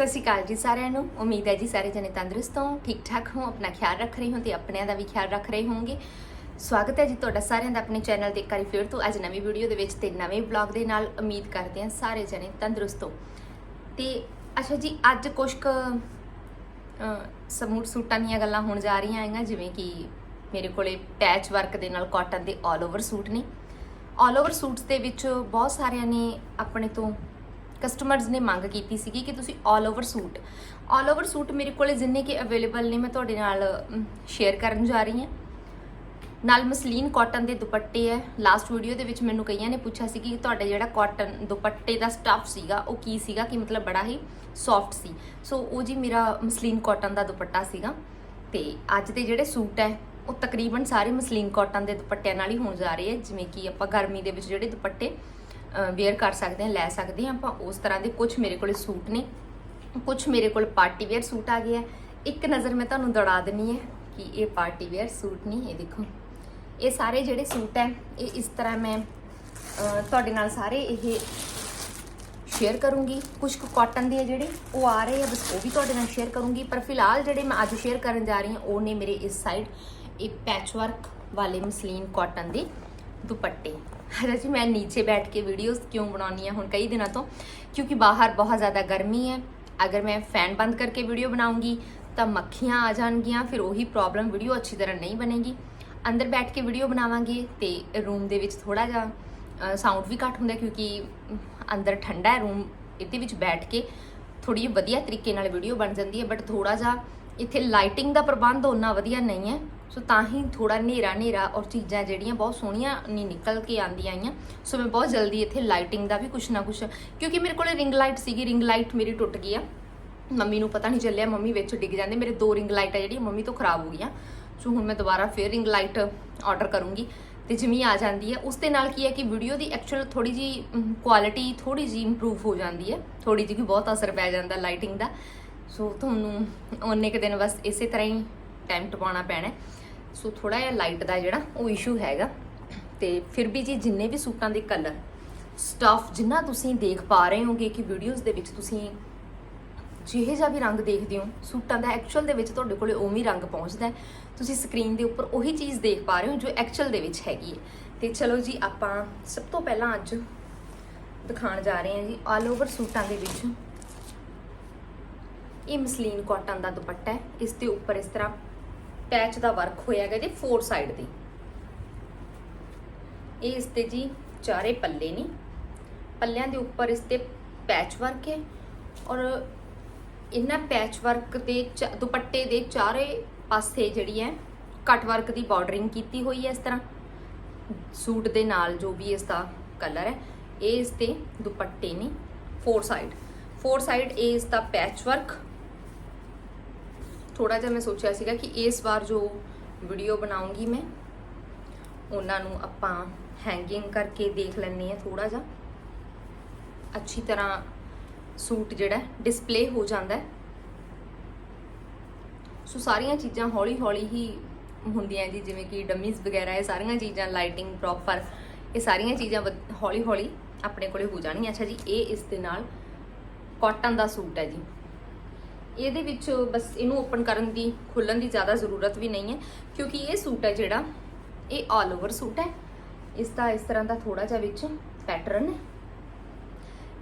ਸਤਿ ਸ਼੍ਰੀ ਅਕਾਲ ਜੀ ਸਾਰਿਆਂ ਨੂੰ। ਉਮੀਦ ਹੈ ਜੀ ਸਾਰੇ ਜਣੇ ਤੰਦਰੁਸਤ ਹੋ ਠੀਕ ਠਾਕ ਹੋ, ਆਪਣਾ ਖਿਆਲ ਰੱਖ ਰਹੇ ਹੋ ਤੇ ਆਪਣਿਆਂ ਦਾ ਵੀ ਖਿਆਲ ਰੱਖ ਰਹੇ ਹੋਵੋਗੇ। ਸਵਾਗਤ ਹੈ ਜੀ ਤੁਹਾਡਾ ਸਾਰਿਆਂ ਦਾ ਆਪਣੇ ਚੈਨਲ ਤੇ ਇੱਕ ਵਾਰੀ ਫਿਰ ਤੋਂ ਅੱਜ ਨਵੀਂ ਵੀਡੀਓ ਦੇ ਵਿੱਚ ਤੇ ਨਵੇਂ ਵਲੌਗ ਦੇ ਨਾਲ ਉਮੀਦ ਕਰਦੇ ਹਾਂ ਸਾਰੇ ਜਣੇ ਤੰਦਰੁਸਤ ਹੋ। ਤੇ ਅੱਛਾ ਜੀ, ਅੱਜ ਕੁਝ ਕੁ ਸਮੂਟ ਸੂਟਾਂ ਦੀਆਂ ਗੱਲਾਂ ਹੋਣ ਜਾ ਰਹੀਆਂ ਹੈਗੀਆਂ, ਜਿਵੇਂ ਕਿ ਮੇਰੇ ਕੋਲੇ ਪੈਚ ਵਰਕ ਦੇ ਨਾਲ ਕਾਟਨ ਦੇ ਆਲ ਓਵਰ ਸੂਟ ਨੇ। ਆਲ ਓਵਰ ਸੂਟਸ ਦੇ ਵਿੱਚ ਬਹੁਤ ਸਾਰਿਆਂ ਨੇ ਆਪਣੇ ਤੋਂ ਕਸਟਮਰਸ ਨੇ ਮੰਗ ਕੀਤੀ ਸੀਗੀ ਕਿ ਤੁਸੀਂ all over suit all over suit ਮੇਰੇ ਕੋਲੇ ਜਿੰਨੇ ਕਿ ਅਵੇਲੇਬਲ ਨੇ ਮੈਂ ਤੁਹਾਡੇ ਨਾਲ ਸ਼ੇਅਰ ਕਰਨ ਜਾ ਰਹੀ ਹਾਂ। ਨਾਲ ਮਸਲੀਨ ਕਾਟਨ ਦੇ ਦੁਪੱਟੇ ਹੈ। ਲਾਸਟ ਵੀਡੀਓ ਦੇ ਵਿੱਚ ਮੈਨੂੰ ਕਈਆਂ ਨੇ ਪੁੱਛਿਆ ਸੀ ਕਿ ਤੁਹਾਡਾ ਜਿਹੜਾ ਕਾਟਨ ਦੁਪੱਟੇ ਦਾ ਸਟਫ ਸੀਗਾ, ਉਹ ਕੀ ਸੀਗਾ? ਕਿ ਮਤਲਬ ਬੜਾ ਹੀ ਸੌਫਟ ਸੀ। ਸੋ ਉਹ ਜੀ ਮੇਰਾ ਮਸਲੀਨ ਕਾਟਨ ਦਾ ਦੁਪੱਟਾ ਸੀਗਾ ਤੇ ਅੱਜ ਦੇ ਜਿਹੜੇ ਸੂਟ ਹੈ, ਉਹ ਤਕਰੀਬਨ ਸਾਰੇ ਮਸਲੀਨ ਕਾਟਨ ਦੇ ਦੁਪੱਟਿਆਂ ਨਾਲ ਹੀ ਹੋਣ ਜਾ ਰਹੇ ਹੈ। ਜਿਵੇਂ ਕਿ ਆਪਾਂ ਗਰਮੀ ਦੇ ਵਿੱਚ ਜਿਹੜੇ ਦੁਪੱਟੇ ਵੇਅਰ ਕਰ ਸਕਦੇ ਹਾਂ, ਲੈ ਸਕਦੇ ਹਾਂ ਆਪਾਂ। ਉਸ ਤਰ੍ਹਾਂ ਦੇ ਕੁਝ ਮੇਰੇ ਕੋਲੇ ਸੂਟ ਨੇ। ਕੁਝ ਮੇਰੇ ਕੋਲ ਪਾਰਟੀ ਵੇਅਰ ਸੂਟ ਆ ਗਏ ਹੈ ਇੱਕ ਨਜ਼ਰ ਮੈਂ ਤੁਹਾਨੂੰ ਦੌੜਾ ਦਿੰਨੀ ਹੈ ਕਿ ਇਹ ਪਾਰਟੀ ਵੇਅਰ ਸੂਟ ਨਹੀਂ, ਇਹ ਦੇਖੋ। ਇਹ ਸਾਰੇ ਜਿਹੜੇ ਸੂਟ ਹੈ, ਇਹ ਇਸ ਤਰ੍ਹਾਂ ਮੈਂ ਤੁਹਾਡੇ ਨਾਲ ਸਾਰੇ ਇਹ ਸ਼ੇਅਰ ਕਰੂੰਗੀ। ਕੁਝ ਕੁ ਕਾਟਨ ਦੇ ਆ ਜਿਹੜੇ ਉਹ ਆ ਰਹੇ ਆ, ਬਸ ਉਹ ਵੀ ਤੁਹਾਡੇ ਨਾਲ ਸ਼ੇਅਰ ਕਰੂੰਗੀ। ਪਰ ਫਿਲਹਾਲ ਜਿਹੜੇ ਮੈਂ ਅੱਜ ਸ਼ੇਅਰ ਕਰਨ ਜਾ ਰਹੀ ਹਾਂ, ਉਹ ਨੇ ਮੇਰੇ ਇਸ ਸਾਈਡ ਇਹ ਪੈਚ ਵਰਕ ਵਾਲੇ ਮਸਲੀਨ ਕਾਟਨ ਦੇ ਦੁਪੱਟੇ। ਹਜੇ ਮੈਂ ਨੀਚੇ ਬੈਠ ਕੇ ਵੀਡੀਓਜ਼ ਕਿਉਂ ਬਣਾਉਣੀ ਆ ਹੁਣ ਕਈ ਦਿਨਾਂ ਤੋਂ? ਕਿਉਂਕਿ ਬਾਹਰ ਬਹੁਤ ਜ਼ਿਆਦਾ ਗਰਮੀ ਹੈ। ਅਗਰ ਮੈਂ ਫੈਨ ਬੰਦ ਕਰਕੇ ਵੀਡੀਓ ਬਣਾਉਂਗੀ, ਤਾਂ ਮੱਖੀਆਂ ਆ ਜਾਣਗੀਆਂ, ਫਿਰ ਉਹੀ ਪ੍ਰੋਬਲਮ ਵੀਡੀਓ ਅੱਛੀ ਤਰ੍ਹਾਂ ਨਹੀਂ ਬਣੇਗੀ। ਅੰਦਰ ਬੈਠ ਕੇ ਵੀਡੀਓ ਬਣਾਵਾਂਗੇ ਤੇ ਰੂਮ ਦੇ ਵਿੱਚ ਥੋੜਾ ਜਿਹਾ ਸਾਊਂਡ ਵੀ ਘੱਟ ਹੁੰਦਾ ਕਿਉਂਕਿ ਅੰਦਰ ਠੰਡਾ ਹੈ ਰੂਮ ਇਹਦੇ ਵਿੱਚ ਬੈਠ ਕੇ ਥੋੜੀ ਵਧੀਆ ਤਰੀਕੇ ਨਾਲ ਵੀਡੀਓ ਬਣ ਜਾਂਦੀ ਹੈ। ਬਟ ਥੋੜਾ ਜਿਹਾ ਇੱਥੇ ਲਾਈਟਿੰਗ ਦਾ ਪ੍ਰਬੰਧ ਉਹਨਾਂ ਵਧੀਆ ਨਹੀਂ ਹੈ। ਸੋ ਤਾਂ ਹੀ ਥੋੜਾ ਹਨੇਰਾ ਹਨੇਰਾ ਔਰ ਚੀਜ਼ਾਂ ਜਿਹੜੀਆਂ ਬਹੁਤ ਸੋਹਣੀਆਂ ਨਹੀਂ ਨਿਕਲ ਕੇ ਆਉਂਦੀਆਂ ਆਈਆਂ। ਸੋ ਮੈਂ ਬਹੁਤ ਜਲਦੀ ਇੱਥੇ ਲਾਈਟਿੰਗ ਦਾ ਵੀ ਕੁਛ ਨਾ ਕੁਛ ਕਿਉਂਕਿ ਮੇਰੇ ਕੋਲੇ ਰਿੰਗ ਲਾਈਟ ਸੀਗੀ ਰਿੰਗ ਲਾਈਟ ਮੇਰੀ ਟੁੱਟ ਗਈ ਆ। ਮੰਮੀ ਨੂੰ ਪਤਾ ਨਹੀਂ ਚੱਲਿਆ, ਮੰਮੀ ਵਿੱਚ ਡਿੱਗ ਜਾਂਦੇ। ਮੇਰੇ ਦੋ ਰਿੰਗ ਲਾਈਟ ਆ ਜਿਹੜੀਆਂ ਮੰਮੀ ਤੋਂ ਖਰਾਬ ਹੋ ਗਈਆਂ। ਸੋ ਹੁਣ ਮੈਂ ਦੁਬਾਰਾ ਫੇਰ ਰਿੰਗ ਲਾਈਟ ਆਰਡਰ ਕਰੂੰਗੀ। ਤੇ ਜਿਵੇਂ ਆ ਜਾਂਦੀ ਹੈ ਉਸ ਦੇ ਨਾਲ ਕੀ ਹੈ ਕਿ ਵੀਡੀਓ ਦੀ ਐਕਚੁਅਲ ਥੋੜੀ ਜੀ ਕੁਆਲਿਟੀ ਥੋੜੀ ਜੀ ਇੰਪਰੂਵ ਹੋ ਜਾਂਦੀ ਹੈ ਥੋੜੀ ਜੀ ਵੀ ਬਹੁਤ ਅਸਰ ਪੈ ਜਾਂਦਾ ਲਾਈਟਿੰਗ ਦਾ। ਸੋ ਤੁਹਾਨੂੰ ਉਹਨੇ ਕੁ ਦਿਨ ਬਸ ਇਸੇ ਤਰ੍ਹਾਂ ਹੀ ਟਾਈਮ ਟਪਾਉਣਾ ਪੈਣਾ। ਸੋ ਥੋੜਾ ਜਿਹਾ ਲਾਈਟ ਦਾ ਜਿਹੜਾ ਉਹ ਇਸ਼ੂ ਹੈਗਾ। ਤੇ ਫਿਰ ਵੀ ਜੀ ਜਿੰਨੇ ਵੀ ਸੂਟਾਂ ਦੇ ਕਲਰ ਸਟਫ ਜਿੰਨਾ ਤੁਸੀਂ ਦੇਖ ਪਾ ਰਹੇ ਹੋਗੇ ਕਿ ਵੀਡੀਓਜ਼ ਦੇ ਵਿੱਚ ਤੁਸੀਂ ਜਿਹੇ ਜਿਹਾ ਵੀ ਰੰਗ ਦੇਖਦੇ ਹੋ, ਸੂਟਾਂ ਦਾ ਐਕਚੁਅਲ ਦੇ ਵਿੱਚ ਤੁਹਾਡੇ ਕੋਲੇ ਉਵੇਂ ਰੰਗ ਪਹੁੰਚਦਾ ਤੁਸੀਂ ਸਕਰੀਨ ਦੇ ਉੱਪਰ ਉਹੀ ਚੀਜ਼ ਦੇਖ ਪਾ ਰਹੇ ਹੋ ਜੋ ਐਕਚੁਅਲ ਦੇ ਵਿੱਚ ਹੈਗੀ ਹੈ। ਤੇ ਚਲੋ ਜੀ ਆਪਾਂ ਸਭ ਤੋਂ ਪਹਿਲਾਂ ਅੱਜ ਦਿਖਾਉਣ ਜਾ ਰਹੇ ਹਾਂ ਜੀ ਆਲ ਓਵਰ ਸੂਟਾਂ ਦੇ ਵਿੱਚ। ਇਹ ਮਸਲੀਨ ਕਾਟਨ ਦਾ ਦੁਪੱਟਾ ਹੈ। ਇਸ ਦੇ ਉੱਪਰ ਇਸ ਤਰ੍ਹਾਂ ਪੈਚ ਦਾ ਵਰਕ ਹੋਇਆ ਹੈਗਾ ਜੀ ਫੋਰ ਸਾਈਡ ਦੀ। ਇਹ ਇਸ ਤੇ ਜੀ ਚਾਰੇ ਪੱਲੇ ਨੇ। ਪੱਲਿਆਂ ਦੇ ਉੱਪਰ ਇਸ ਤੇ ਪੈਚ ਵਰਕ ਹੈ ਔਰ ਇਹਨਾਂ ਪੈਚ ਵਰਕ ਦੇ ਚ- ਦੁਪੱਟੇ ਦੇ ਚਾਰੇ ਪਾਸੇ ਜਿਹੜੀ ਹੈ ਕੱਟ ਵਰਕ ਦੀ ਬਾਰਡਰਿੰਗ ਕੀਤੀ ਹੋਈ ਹੈ ਇਸ ਤਰ੍ਹਾਂ। ਸੂਟ ਦੇ ਨਾਲ ਜੋ ਵੀ ਇਸ ਦਾ ਕਲਰ ਹੈ, ਇਹ ਇਸ ਤੇ ਦੁਪੱਟੇ ਨੇ ਫੋਰ ਸਾਈਡ ਫੋਰ ਸਾਈਡ ਇਹ ਇਸ ਦਾ ਪੈਚ ਵਰਕ ਥੋੜਾ ਜਿਹਾ ਮੈਂ ਸੋਚਿਆ ਸੀਗਾ ਕਿ ਇਸ ਵਾਰ ਜੋ ਵੀਡੀਓ ਬਣਾਉਂਗੀ ਮੈਂ, ਉਹਨਾਂ ਨੂੰ ਆਪਾਂ ਹੈਂਗਿੰਗ ਕਰਕੇ ਦੇਖ ਲੈਣੇ ਆ ਥੋੜਾ ਜਿਹਾ। ਅੱਛੀ ਤਰ੍ਹਾਂ ਸੂਟ ਜਿਹੜਾ ਡਿਸਪਲੇ ਹੋ ਜਾਂਦਾ ਹੈ। ਸੋ ਸਾਰੀਆਂ ਚੀਜ਼ਾਂ ਹੌਲੀ ਹੌਲੀ ਹੀ ਹੁੰਦੀਆਂ ਜੀ, ਜਿਵੇਂ ਕਿ ਡਮੀਜ਼ ਵਗੈਰਾ, ਇਹ ਸਾਰੀਆਂ ਚੀਜ਼ਾਂ ਲਾਈਟਿੰਗ ਪ੍ਰੋਪਰ ਇਹ ਸਾਰੀਆਂ ਚੀਜ਼ਾਂ ਹੌਲੀ ਹੌਲੀ ਆਪਣੇ ਕੋਲੇ ਹੋ ਜਾਣਗੀਆਂ। ਅੱਛਾ ਜੀ, ਇਹ ਇਸ ਦੇ ਨਾਲ ਕਾਟਨ ਦਾ ਸੂਟ ਹੈ ਜੀ। ਇਹਦੇ ਵਿੱਚ ਬਸ ਇਹਨੂੰ ਓਪਨ ਕਰਨ ਦੀ ਖੁੱਲਣ ਦੀ ਜ਼ਿਆਦਾ ਜ਼ਰੂਰਤ ਵੀ ਨਹੀਂ ਹੈ, ਕਿਉਂਕਿ ਇਹ ਸੂਟ ਹੈ ਜਿਹੜਾ, ਇਹ ਆਲ ਓਵਰ ਸੂਟ ਹੈ। ਇਸ ਦਾ, ਇਸ ਤਰ੍ਹਾਂ ਦਾ ਥੋੜਾ ਜਿਹਾ ਵਿੱਚ ਪੈਟਰਨ ਹੈ।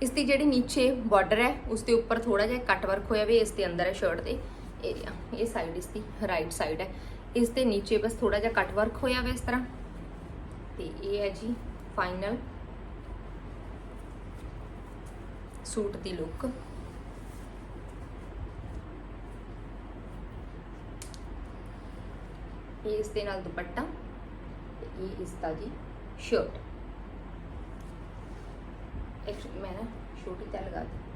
ਇਸ ਦੀ ਜਿਹੜੀ ਨੀਚੇ ਬਾਰਡਰ ਹੈ, ਉਸ ਦੇ ਉੱਪਰ ਥੋੜਾ ਜਿਹਾ ਕੱਟ ਵਰਕ ਹੋਇਆ ਵੀ ਇਸ ਦੇ ਅੰਦਰ ਹੈ ਸ਼ਰਟ ਦੇ ਏਰੀਆ ਇਹ ਸਾਈਡ ਇਸ ਦੀ ਰਾਈਟ ਸਾਈਡ ਹੈ। ਇਸ ਦੇ ਨੀਚੇ ਬਸ ਥੋੜਾ ਜਿਹਾ ਕੱਟ ਵਰਕ ਹੋਇਆ ਵੇ ਇਸ ਤਰ੍ਹਾਂ। ਤੇ ਇਹ ਹੈ ਜੀ ਫਾਈਨਲ ਸੂਟ ਦੀ ਲੁੱਕ ਇਹ ਇਸ ਦੇ ਨਾਲ ਦੁਪੱਟਾ ਤੇ ਇਹ ਇਸ ਦਾ ਜੀ ਸ਼ਰਟ ਐਕਚੁਅਲੀ ਮੈਂ ਨਾ ਛੋਟੀ ਤਾਂ ਲਗਾ ਦਿੱਤੀ।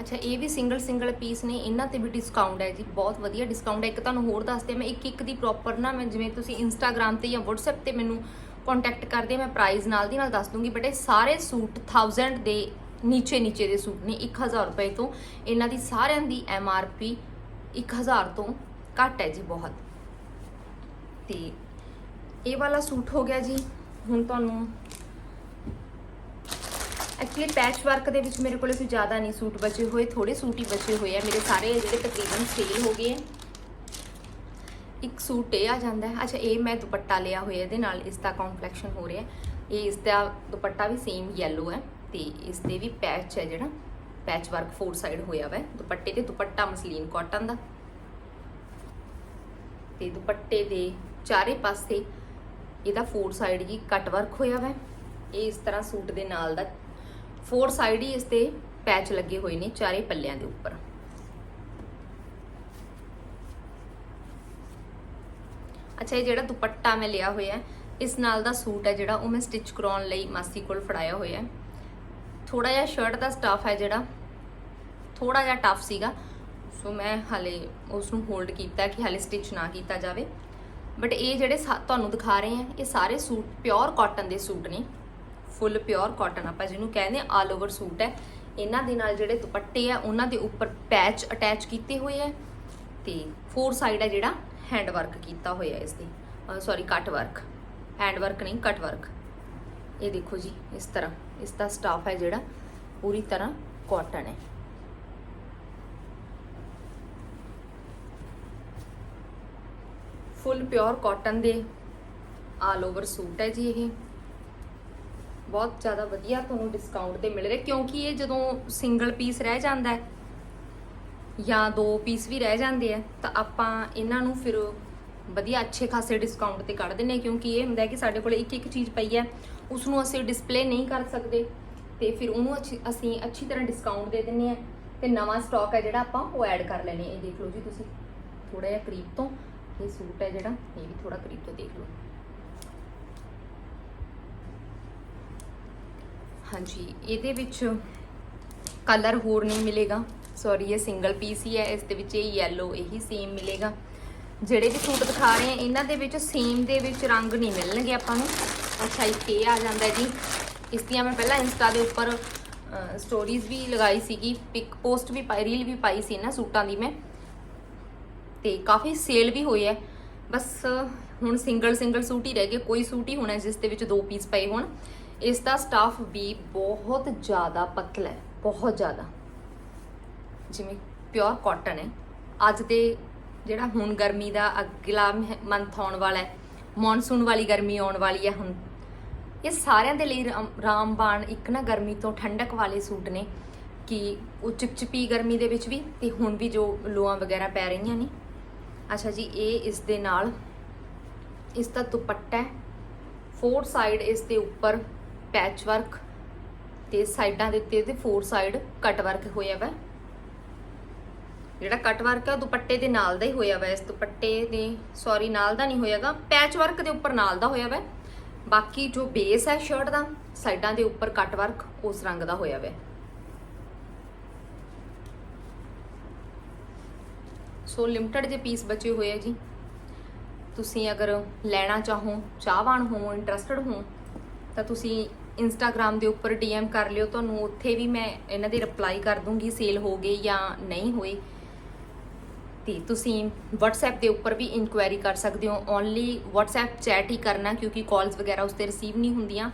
ਅੱਛਾ, ਇਹ ਵੀ ਸਿੰਗਲ ਸਿੰਗਲ ਪੀਸ ਨੇ, ਇਹਨਾਂ ਤੇ ਵੀ ਡਿਸਕਾਊਂਟ ਹੈ ਜੀ, ਬਹੁਤ ਵਧੀਆ ਡਿਸਕਾਊਂਟ ਹੈ। ਇੱਕ ਤੁਹਾਨੂੰ ਹੋਰ ਦੱਸਦੇ ਮੈਂ ਇੱਕ ਇੱਕ ਦੀ ਪ੍ਰੋਪਰ ਨਾ, ਮੈਂ ਜਿਵੇਂ ਤੁਸੀਂ ਇੰਸਟਾਗ੍ਰam ਤੇ ਜਾਂ WhatsApp ਤੇ ਮੈਨੂੰ ਕੰਟੈਕਟ ਕਰਦੇ, ਮੈਂ ਪ੍ਰਾਈਸ ਨਾਲ ਦੀ ਨਾਲ ਦੱਸ ਦੂੰਗੀ ਬਟ ਇਹ ਸਾਰੇ ਸੂਟ 1000 ਦੇ ਨੀਚੇ ਨੀਚੇ ਦੇ ਸੂਟ ਨੇ 1000 ਰੁਪਏ ਤੋਂ। ਇਹਨਾਂ ਦੀ ਸਾਰਿਆਂ ਦੀ ਐਮ ਆਰ MRP 1000 ਤੋਂ ਘੱਟ ਹੈ ਜੀ ਬਹੁਤ। ਤੇ ਇਹ ਵਾਲਾ ਸੂਟ ਹੋ ਗਿਆ ਜੀ। ਹੁਣ ਤੁਹਾਨੂੰ ਐਕਚੁਅਲੀ ਪੈਚ ਵਰਕ ਦੇ ਵਿੱਚ ਮੇਰੇ ਕੋਲੇ ਕੋਈ ਜ਼ਿਆਦਾ ਨਹੀਂ ਸੂਟ ਬਚੇ ਹੋਏ ਥੋੜੇ ਸੂਟ ਹੀ ਬਚੇ ਹੋਏ ਆ। ਮੇਰੇ ਸਾਰੇ ਜਿਹੜੇ ਤਕਰੀਬਨ ਸੇਲ ਹੋ ਗਏ ਆ। ਇੱਕ ਸੂਟ ਇਹ ਆ ਜਾਂਦਾ ਹੈ। ਅੱਛਾ, ਇਹ ਮੈਂ ਦੁਪੱਟਾ ਲਿਆ ਹੋਇਆ ਇਹਦੇ ਨਾਲ, ਇਸ ਦਾ ਕੰਪਲੈਕਸ਼ਨ ਹੋ ਰਿਹਾ ਇਹ ਇਸ ਦਾ ਦੁਪੱਟਾ ਵੀ ਸੇਮ ਯੈਲੋ ਹੈ ਤੇ ਇਸ ਦੇ ਵੀ ਪੈਚ ਹੈ ਜਿਹੜਾ। ਪੈਚ ਵਰਕ ਫੋਰ ਸਾਈਡ ਹੋਇਆ ਵਾ ਦੁਪੱਟੇ ਤੇ ਦੁਪੱਟਾ ਮਸਲੀਨ ਕਾਟਨ ਦਾ। ਤੇ ਦੁਪੱਟੇ ਦੇ ਚਾਰੇ ਪਾਸੇ ਇਹਦਾ ਫੋਰ ਸਾਈਡ ਜੀ ਕੱਟ ਵਰਕ ਹੋਇਆ ਵਾ। ਇਹ ਇਸ ਤਰ੍ਹਾਂ ਸੂਟ ਦੇ ਨਾਲ ਦਾ ਫੋਰ ਸਾਈਡ ਹੀ ਇਸ ਤੇ ਪੈਚ ਲੱਗੇ ਹੋਏ ਨੇ ਚਾਰੇ ਪੱਲਿਆਂ ਦੇ ਉੱਪਰ। ਅੱਛਾ, ਇਹ ਜਿਹੜਾ ਦੁਪੱਟਾ ਮੈਂ ਲਿਆ ਹੋਇਆ ਇਸ ਨਾਲ ਦਾ ਸੂਟ ਹੈ ਜਿਹੜਾ ਉਹ ਮੈਂ ਸਟਿਚ ਕਰਾਉਣ ਲਈ ਮਾਸੀ ਕੋਲ ਫੜਾਇਆ ਹੋਇਆ ਹੈ। ਥੋੜਾ ਜਿਹਾ ਸ਼ਰਟ ਦਾ ਸਟਾਫ ਹੈ ਜਿਹੜਾ ਥੋੜਾ ਜਿਹਾ ਟਫ ਸੀਗਾ। ਸੋ ਮੈਂ ਹਾਲੇ ਉਸ ਨੂੰ ਹੋਲਡ ਕੀਤਾ ਕਿ ਹਾਲੇ ਸਟਿਚ ਨਾ ਕੀਤਾ ਜਾਵੇ। ਬਟ ਇਹ ਜਿਹੜੇ ਸਾ- ਤੁਹਾਨੂੰ ਦਿਖਾ ਰਹੇ ਆ ਇਹ ਸਾਰੇ ਸੂਟ ਪਿਓਰ ਕਾਟਨ ਦੇ ਸੂਟ ਨੇ। ਫੁੱਲ ਪਿਓਰ ਕਾਟਨ ਆਪਾਂ ਜਿਹਨੂੰ ਕਹਿੰਦੇ ਆ ਆਲ ਓਵਰ ਸੂਟ ਹੈ। ਇਹਨਾਂ ਦੇ ਨਾਲ ਜਿਹੜੇ ਦੁਪੱਟੇ ਆ, ਉਹਨਾਂ ਦੇ ਉੱਪਰ ਪੈਚ ਅਟੈਚ ਕੀਤੇ ਹੋਏ ਆ। ਤੇ ਫੋਰ ਸਾਈਡ ਹੈ ਜਿਹੜਾ ਹੈਂਡ ਵਰਕ ਕੀਤਾ ਹੋਇਆ ਇਸ ਦੇ। Sorry cut work hand work ਨਹੀਂ ਕੱਟ ਵਰਕ ਇਹ ਦੇਖੋ ਜੀ, ਇਸ ਤਰ੍ਹਾਂ, ਇਸ ਦਾ ਸਟਾਫ ਹੈ ਜਿਹੜਾ, ਪੂਰੀ ਤਰ੍ਹਾਂ ਕਾਟਨ ਹੈ। ਫੁੱਲ ਪਿਓਰ ਕਾਟਨ ਦੇ ਆਲ ਓਵਰ ਸੂਟ ਹੈ ਜੀ ਇਹ। ਬਹੁਤ ਜ਼ਿਆਦਾ ਵਧੀਆ ਤੁਹਾਨੂੰ ਡਿਸਕਾਊਂਟ ਤੇ ਮਿਲ ਰਿਹਾ, ਕਿਉਂਕਿ ਇਹ ਜਦੋਂ ਸਿੰਗਲ ਪੀਸ ਰਹਿ ਜਾਂਦਾ ਹੈ ਜਾਂ ਦੋ ਪੀਸ ਵੀ ਰਹਿ ਜਾਂਦੇ ਆ, ਤਾਂ ਆਪਾਂ ਇਹਨਾਂ ਨੂੰ ਫਿਰ ਵਧੀਆ ਅੱਛੇ ਖਾਸੇ ਡਿਸਕਾਊਂਟ ਤੇ ਕੱਢ ਦਿੰਨੇ ਕਿਉਂਕਿ ਇਹ ਹੁੰਦਾ ਕਿ ਸਾਡੇ ਕੋਲ ਇੱਕ ਇੱਕ ਚੀਜ਼ ਪਈ ਹੈ ਉਸ ਨੂੰ ਅਸੀਂ ਡਿਸਪਲੇ ਨਹੀਂ ਕਰ ਸਕਦੇ ਤੇ ਫਿਰ ਉਹਨੂੰ ਅੱਛੀ- ਅਸੀਂ ਅੱਛੀ ਤਰ੍ਹਾਂ ਡਿਸਕਾਊਂਟ ਦੇ ਦਿੰਨੇ ਆ ਤੇ ਨਵਾਂ ਸਟਾਕ ਹੈ ਜਿਹੜਾ ਆਪਾਂ ਉਹ ਐਡ ਕਰ ਲੈਨੇ ਇਹ ਦੇਖ ਲਓ ਜੀ ਤੁਸੀਂ ਥੋੜਾ ਜਿਹਾ ਕਰੀਬ ਤੋਂ ਇਹ ਸੂਟ ਹੈ ਜਿਹੜਾ, ਇਹ ਵੀ ਥੋੜਾ ਕਰੀਬ ਤੋਂ ਦੇਖ ਲਓ। ਹਾਂਜੀ, ਇਹਦੇ ਵਿੱਚ ਕਲਰ ਹੋਰ ਨਹੀਂ ਮਿਲੇਗਾ। ਸੌਰੀ ਇਹ ਸਿੰਗਲ ਪੀਸ ਹੀ ਹੈ, ਇਸ ਦੇ ਵਿੱਚ ਇਹ ਯੈਲੋ ਇਹੀ ਸੇਮ ਮਿਲੇਗਾ। ਜਿਹੜੇ ਵੀ ਸੂਟ ਦਿਖਾ ਰਹੇ ਆ ਇਹਨਾਂ ਦੇ ਵਿੱਚ ਸੇਮ ਦੇ ਵਿੱਚ ਰੰਗ ਨਹੀਂ ਮਿਲਣਗੇ ਆਪਾਂ ਨੂੰ। ਅੱਛਾ, ਇੱਕ ਇਹ ਆ ਜਾਂਦਾ ਜੀ। ਇਸ ਦੀਆਂ ਮੈਂ ਪਹਿਲਾਂ ਇੰਸਟਾ ਦੇ ਉੱਪਰ ਸਟੋਰੀਜ਼ ਵੀ ਲਗਾਈ ਸੀਗੀ। ਪਿਕ ਪੋਸਟ ਵੀ ਪਾਈ ਰੀਲ ਵੀ ਪਾਈ ਸੀ ਇਹਨਾਂ ਸੂਟਾਂ ਦੀ ਮੈਂ। ਤੇ ਕਾਫੀ ਸੇਲ ਵੀ ਹੋਈ ਹੈ। ਬਸ, ਹੁਣ ਸਿੰਗਲ ਸਿੰਗਲ ਸੂਟ ਹੀ ਰਹਿ ਗਏ। ਕੋਈ ਸੂਟ ਹੀ ਹੋਣਾ ਜਿਸ ਦੇ ਵਿੱਚ ਦੋ ਪੀਸ ਪਏ ਹੋਣ। ਇਸ ਦਾ ਸਟਾਫ ਵੀ ਬਹੁਤ ਜ਼ਿਆਦਾ ਪਤਲਾ ਹੈ, ਬਹੁਤ ਜ਼ਿਆਦਾ। ਜਿਵੇਂ ਪਿਓਰ ਕਾਟਨ ਹੈ। ਅੱਜ ਦੇ ਜਿਹੜਾ ਹੁਣ ਗਰਮੀ ਦਾ ਅਗਲਾ ਮੰਥ ਆਉਣ ਵਾਲਾ ਹੈ ਮੌਨਸੂਨ ਵਾਲੀ ਗਰਮੀ ਆਉਣ ਵਾਲੀ ਹੈ ਹੁਣ। ਇਹ ਸਾਰਿਆਂ ਦੇ ਲਈ ਰਾਮ- ਰਾਮਬਾਣ ਇੱਕ ਨਾ ਗਰਮੀ ਤੋਂ ਠੰਡਕ ਵਾਲੇ ਸੂਟ ਨੇ। ਕਿ ਉਹ ਚਿਪਚਿਪੀ ਗਰਮੀ ਦੇ ਵਿੱਚ ਵੀ ਤੇ ਹੁਣ ਵੀ ਜੋ ਲੋਆਂ ਵਗੈਰਾ ਪੈ ਰਹੀਆਂ ਨੇ। ਅੱਛਾ ਜੀ, ਇਹ ਇਸ ਦੇ ਨਾਲ, ਇਸ ਦਾ ਦੁਪੱਟਾ ਹੈ। ਫੋਰ ਸਾਈਡ ਇਸ ਦੇ ਉੱਪਰ ਪੈਚ ਵਰਕ ਤੇ ਸਾਈਡਾਂ ਦੇ ਉੱਤੇ ਇਹਦੇ ਫੋਰ ਸਾਈਡ ਕੱਟ ਵਰਕ ਹੋਇਆ ਵਾ। ਜਿਹੜਾ ਕੱਟ ਵਰਕ ਹੈ ਉਹ ਦੁਪੱਟੇ ਦੇ ਨਾਲ ਦਾ ਹੀ ਹੋਇਆ ਵਾ। ਇਸ ਦੁਪੱਟੇ ਦੇ ਸੌਰੀ ਨਾਲ ਦਾ ਨਹੀਂ ਹੋਇਆਗਾ। ਪੈਚ ਵਰਕ ਦੇ ਉੱਪਰ ਨਾਲ ਦਾ ਹੋਇਆ ਵਾ। ਬਾਕੀ ਜੋ ਬੇਸ ਹੈ ਸ਼ਰਟ ਦਾ, ਸਾਈਡਾਂ ਦੇ ਉੱਪਰ ਕੱਟ ਵਰਕ ਉਸ ਰੰਗ ਦਾ ਹੋਇਆ ਵਾ। ਸੋ ਲਿਮਟਿਡ ਜੇ ਪੀਸ ਬਚੇ ਹੋਏ ਆ ਜੀ। ਤੁਸੀਂ ਅਗਰ ਲੈਣਾ ਚਾਹੋ, ਚਾਹਵਾਨ ਹੋ ਇੰਟਰਸਟਡ ਹੋ, ਤਾਂ ਤੁਸੀਂ ਇੰਸਟਾਗ੍ਰam ਦੇ ਉੱਪਰ ਡੀਐਮ ਕਰ ਲਿਓ। ਤੁਹਾਨੂੰ ਉੱਥੇ ਵੀ ਮੈਂ ਇਹਨਾਂ ਦੀ ਰਿਪਲਾਈ ਕਰ ਦੂੰਗੀ ਸੇਲ ਹੋ ਗਏ ਜਾਂ ਨਹੀਂ ਹੋਏ ਤੇ ਤੁਸੀਂ WhatsApp ਦੇ ਉੱਪਰ ਵੀ ਇਨਕੁਆਇਰੀ ਕਰ ਸਕਦੇ ਹੋ। ਓਨਲੀ WhatsApp ਚੈਟ ਹੀ ਕਰਨਾ, ਕਿਉਂਕਿ ਕਾਲਸ ਵਗੈਰਾ ਉਸ ਤੇ ਰਿਸੀਵ ਨਹੀਂ ਹੁੰਦੀਆਂ।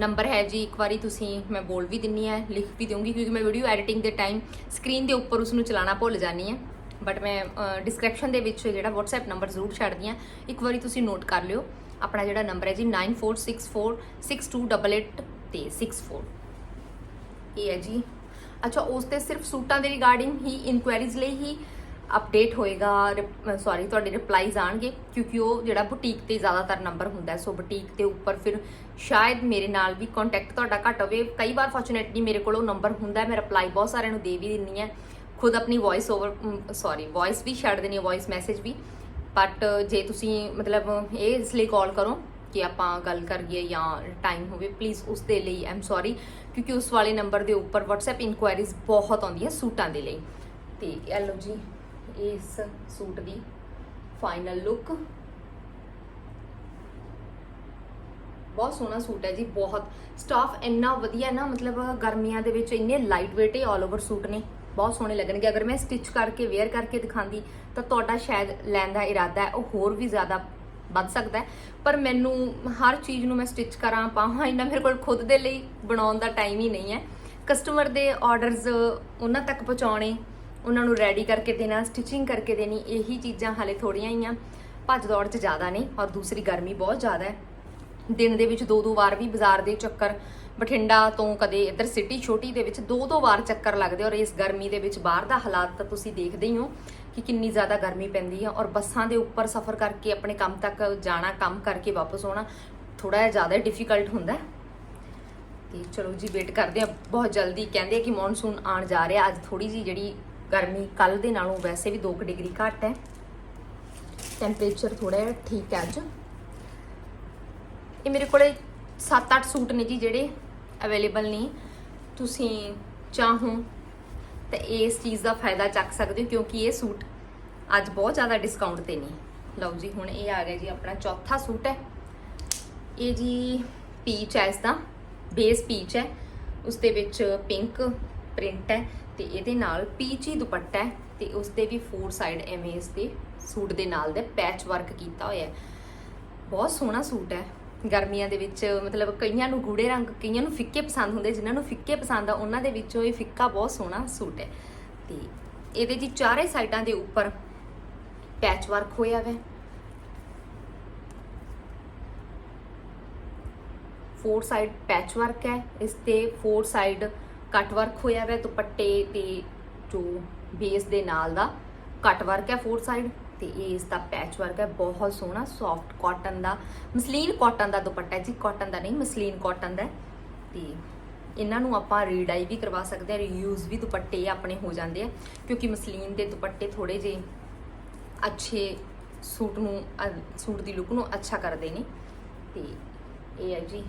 ਨੰਬਰ ਹੈ ਜੀ, ਇੱਕ ਵਾਰੀ ਤੁਸੀਂ, ਮੈਂ ਬੋਲ ਵੀ ਦਿੰਨੀ ਹੈ ਲਿਖ ਵੀ ਦਊਂਗੀ ਕਿਉਂਕਿ ਮੈਂ ਵੀਡੀਓ ਐਡੀਟਿੰਗ ਦੇ ਟਾਈਮ ਸਕਰੀਨ ਦੇ ਉੱਪਰ ਉਸ ਨੂੰ ਚਲਾਉਣਾ ਭੁੱਲ ਜਾਂਦੀ ਹਾਂ ਬਟ ਮੈਂ ਡਿਸਕ੍ਰਿਪਸ਼ਨ ਦੇ ਵਿੱਚ ਜਿਹੜਾ WhatsApp ਨੰਬਰ ਜ਼ਰੂਰ ਛੱਡਦੀ ਹਾਂ। ਇੱਕ ਵਾਰੀ ਤੁਸੀਂ ਨੋਟ ਕਰ ਲਿਓ। ਆਪਣਾ ਜਿਹੜਾ ਨੰਬਰ ਹੈ ਜੀ 94646288 ਤੇ 64 ਇਹ ਹੈ ਜੀ। ਅੱਛਾ, ਉਸ ਤੇ ਸਿਰਫ ਸੂਟਾਂ ਦੇ ਰਿਗਾਰਡਿੰਗ ਹੀ ਇਨਕੁਆਇਰੀਜ਼ ਲਈ ਹੀ ਅਪਡੇਟ ਹੋਏਗਾ ਸੌਰੀ ਤੁਹਾਡੇ ਰਿਪਲਾਈਜ਼ ਆਣਗੇ। ਕਿਉਂਕਿ ਉਹ ਜਿਹੜਾ ਬੁਟੀਕ ਤੇ ਜ਼ਿਆਦਾਤਰ ਨੰਬਰ ਹੁੰਦਾ ਸੋ ਬੁਟੀਕ ਦੇ ਉੱਪਰ ਫਿਰ ਸ਼ਾਇਦ ਮੇਰੇ ਨਾਲ ਵੀ ਕੰਟੈਕਟ ਤੁਹਾਡਾ ਘੱਟ ਹੋਵੇ। ਕਈ ਵਾਰ ਫੋਰਚੂਨੇਟਲੀ ਮੇਰੇ ਕੋਲ ਉਹ ਨੰਬਰ ਹੁੰਦਾ ਮੈਂ ਰਿਪਲਾਈ ਬਹੁਤ ਸਾਰਿਆਂ ਨੂੰ ਦੇ ਵੀ ਦਿੰਨੀ ਆ ਖੁਦ ਆਪਣੀ ਵੌਇਸ ਓਵਰ ਸੌਰੀ ਵੌਇਸ ਵੀ ਛੱਡ ਦਿੰਨੀ ਆ ਵੌਇਸ ਮੈਸੇਜ ਵੀ। ਬਟ ਜੇ ਤੁਸੀਂ, ਮਤਲਬ, ਇਹ ਇਸ ਲਈ ਕਾਲ ਕਰੋ ਕਿ ਆਪਾਂ ਗੱਲ ਕਰੀਏ ਜਾਂ ਟਾਈਮ ਹੋਵੇ ਪਲੀਜ਼ ਉਸ ਦੇ ਲਈ ਆਮ ਸੌਰੀ ਕਿਉਂਕਿ ਉਸ ਵਾਲੇ ਨੰਬਰ ਦੇ ਉੱਪਰ WhatsApp ਇਨਕੁਆਇਰੀਜ਼ ਬਹੁਤ ਆਉਂਦੀਆਂ ਸੂਟਾਂ ਦੇ ਲਈ। ਤੇ ਇਹ ਲਓ ਜੀ, ਇਸ ਸੂਟ ਦੀ ਫਾਈਨਲ ਲੁੱਕ ਬਹੁਤ ਸੋਹਣਾ ਸੂਟ ਹੈ ਜੀ, ਬਹੁਤ। ਸਟਾਫ ਇੰਨਾ ਵਧੀਆ ਨਾ, ਮਤਲਬ, ਗਰਮੀਆਂ ਦੇ ਵਿੱਚ ਇੰਨੇ ਲਾਈਟ weight ਹੈ ਆਲ ਓਵਰ ਸੂਟ ਨੇ। ਬਹੁਤ ਸੋਹਣੇ ਲੱਗਣਗੇ। ਅਗਰ ਮੈਂ ਸਟਿਚ ਕਰਕੇ ਵੇਅਰ ਕਰਕੇ ਦਿਖਾਉਂਦੀ ਤਾਂ ਤੁਹਾਡਾ ਸ਼ਾਇਦ ਲੈਣ ਦਾ ਇਰਾਦਾ ਹੈ, ਉਹ ਹੋਰ ਵੀ ਜ਼ਿਆਦਾ ਵੱਧ ਸਕਦਾ ਪਰ ਮੈਨੂੰ ਹਰ ਚੀਜ਼ ਨੂੰ ਮੈਂ ਸਟਿਚ ਕਰਾਂ, ਪਾਵਾਂ, ਇੰਨਾ ਮੇਰੇ ਕੋਲ ਖੁਦ ਦੇ ਲਈ ਬਣਾਉਣ ਦਾ ਟਾਈਮ ਹੀ ਨਹੀਂ ਹੈ। ਕਸਟਮਰ ਦੇ ਆਰਡਰਸ ਉਹਨਾਂ ਤੱਕ ਪਹੁੰਚਾਉਣੇ, ਉਹਨਾਂ ਨੂੰ ਰੈਡੀ ਕਰਕੇ ਦੇਣਾ ਸਟਿਚਿੰਗ ਕਰਕੇ ਦੇਣੀ, ਇਹੀ ਚੀਜ਼ਾਂ ਹਾਲੇ ਥੋੜੀਆਂ ਹੀ ਆ। ਭੱਜ ਦੌੜ 'ਚ ਜ਼ਿਆਦਾ ਨੇ ਔਰ ਦੂਸਰੀ ਗਰਮੀ ਬਹੁਤ ਜ਼ਿਆਦਾ ਹੈ। ਦਿਨ ਦੇ ਵਿੱਚ ਦੋ ਦੋ ਵਾਰ ਵੀ ਬਾਜ਼ਾਰ ਦੇ ਚੱਕਰ ਬਠਿੰਡਾ ਤੋਂ ਕਦੇ ਇੱਧਰ ਸਿਟੀ ਛੋਟੀ ਦੇ ਵਿੱਚ ਦੋ ਦੋ ਵਾਰ ਚੱਕਰ ਲੱਗਦੇ ਔਰ ਇਸ ਗਰਮੀ ਦੇ ਵਿੱਚ ਬਾਹਰ ਦਾ ਹਾਲਾਤ ਤਾਂ ਤੁਸੀਂ ਦੇਖਦੇ ਹੀ ਹੋ ਕਿ ਕਿੰਨੀ ਜ਼ਿਆਦਾ ਗਰਮੀ ਪੈਂਦੀ ਹੈ ਔਰ ਬੱਸਾਂ ਦੇ ਉੱਪਰ ਸਫ਼ਰ ਕਰਕੇ ਆਪਣੇ ਕੰਮ ਤੱਕ ਜਾਣਾ, ਕੰਮ ਕਰਕੇ ਵਾਪਸ ਆਉਣਾ ਥੋੜਾ ਜਿਹਾ ਜ਼ਿਆਦਾ ਡਿਫਿਕਲਟ ਹੁੰਦਾ। ਹੈ ਤੇ ਚਲੋ ਜੀ ਵੇਟ ਕਰਦੇ ਆ ਬਹੁਤ ਜਲਦੀ। ਕਹਿੰਦੇ ਆ ਕਿ ਮੌਨਸੂਨ ਆਉਣ ਜਾ ਰਿਹਾ। ਅੱਜ ਥੋੜੀ ਜੀ ਜਿਹੜੀ ਗਰਮੀ ਕੱਲ ਦੇ ਨਾਲੋਂ ਵੈਸੇ ਵੀ 2 ਡਿਗਰੀ ਘੱਟ ਹੈ। ਟੈਂਪਰੇਚਰ ਥੋੜਾ ਜਿਹਾ ਠੀਕ ਹੈ ਅੱਜ। ਇਹ ਮੇਰੇ ਕੋਲੇ 7-8 ਸੂਟ ਨੇ ਜੀ ਜਿਹੜੇ। ਅਵੇਲੇਬਲ ਨਹੀਂ। ਤੁਸੀਂ ਚਾਹੋ ਤਾਂ ਇਸ ਚੀਜ਼ ਦਾ ਫਾਇਦਾ ਚੱਕ ਸਕਦੇ ਹੋ ਕਿਉਂਕਿ ਇਹ ਸੂਟ ਅੱਜ ਬਹੁਤ ਜ਼ਿਆਦਾ ਡਿਸਕਾਊਂਟ ਤੇ ਨਹੀਂ ਲਓ ਜੀ, ਹੁਣ ਇਹ ਆ ਗਿਆ ਜੀ ਆਪਣਾ ਚੌਥਾ ਸੂਟ ਹੈ। ਇਹ ਜੀ ਪੀਚ ਹੈ ਇਸ ਦਾ ਬੇਸ ਪੀਚ ਹੈ। ਉਸ ਦੇ ਵਿੱਚ ਪਿੰਕ ਪ੍ਰਿੰਟ ਹੈ ਤੇ ਇਹਦੇ ਨਾਲ ਪੀਚ ਹੀ ਦੁਪੱਟਾ ਹੈ ਤੇ ਉਸ ਦੇ ਵੀ ਫੋਰ ਸਾਈਡ ਐਵੇਂ ਇਸ ਦੇ ਸੂਟ ਦੇ ਨਾਲ ਦਾ ਪੈਚ ਵਰਕ ਕੀਤਾ ਹੋਇਆ ਹੈ। ਬਹੁਤ ਸੋਹਣਾ ਸੂਟ ਹੈ। ਗਰਮੀਆਂ ਦੇ ਵਿੱਚ, ਮਤਲਬ ਕਈਆਂ ਨੂੰ ਗੂੜੇ ਰੰਗ, ਕਈਆਂ ਨੂੰ ਫਿੱਕੇ ਪਸੰਦ ਹੁੰਦੇ, ਜਿਨ੍ਹਾਂ ਨੂੰ ਫਿੱਕੇ ਪਸੰਦ ਆ, ਉਹਨਾਂ ਦੇ ਵਿੱਚੋਂ ਇਹ ਫਿੱਕਾ ਬਹੁਤ ਸੋਹਣਾ ਸੂਟ ਹੈ। ਤੇ ਇਹਦੇ ਜੀ ਚਾਰੇ ਸਾਈਡਾਂ ਦੇ ਉੱਪਰ ਪੈਚ ਵਰਕ ਹੋਇਆ ਹੈ ਫੋਰ ਸਾਈਡ ਪੈਚ ਵਰਕ ਹੈ, ਇਸ ਤੇ ਫੋਰ ਸਾਈਡ ਕੱਟ ਵਰਕ ਹੋਇਆ ਹੈ ਦੁਪੱਟੇ ਤੇ ਜੋ ਬੇਸ ਦੇ ਨਾਲ ਦਾ ਕੱਟ ਵਰਕ ਹੈ ਫੋਰ ਸਾਈਡ ਤੇ ਇਹ ਇਸ ਦਾ ਪੈਚ ਵਰਕ ਹੈ, ਬਹੁਤ ਸੋਹਣਾ ਸੌਫਟ ਕਾਟਨ ਦਾ, ਮਸਲੀਨ ਕਾਟਨ ਦਾ ਦੁਪੱਟਾ ਜੀ ਕਾਟਨ ਦਾ ਨਹੀਂ, ਮਸਲੀਨ ਕਾਟਨ ਦਾ ਹੈ। ਤੇ ਇਹਨਾਂ ਨੂੰ ਆਪਾਂ ਰੀਡਾਈ ਵੀ ਕਰਵਾ ਸਕਦੇ ਹਾਂ ਰੀਯੂਜ਼ ਵੀ ਦੁਪੱਟੇ ਆਪਣੇ ਹੋ ਜਾਂਦੇ ਆ, ਕਿਉਂਕਿ ਮਸਲੀਨ ਦੇ ਦੁਪੱਟੇ ਥੋੜੇ ਜਿਹੇ ਅੱਛੇ ਸੂਟ ਨੂੰ ਸੂਟ ਦੀ ਲੁੱਕ ਨੂੰ ਅੱਛਾ ਕਰਦੇ ਨੇ। ਤੇ ਇਹ ਹੈ ਜੀ,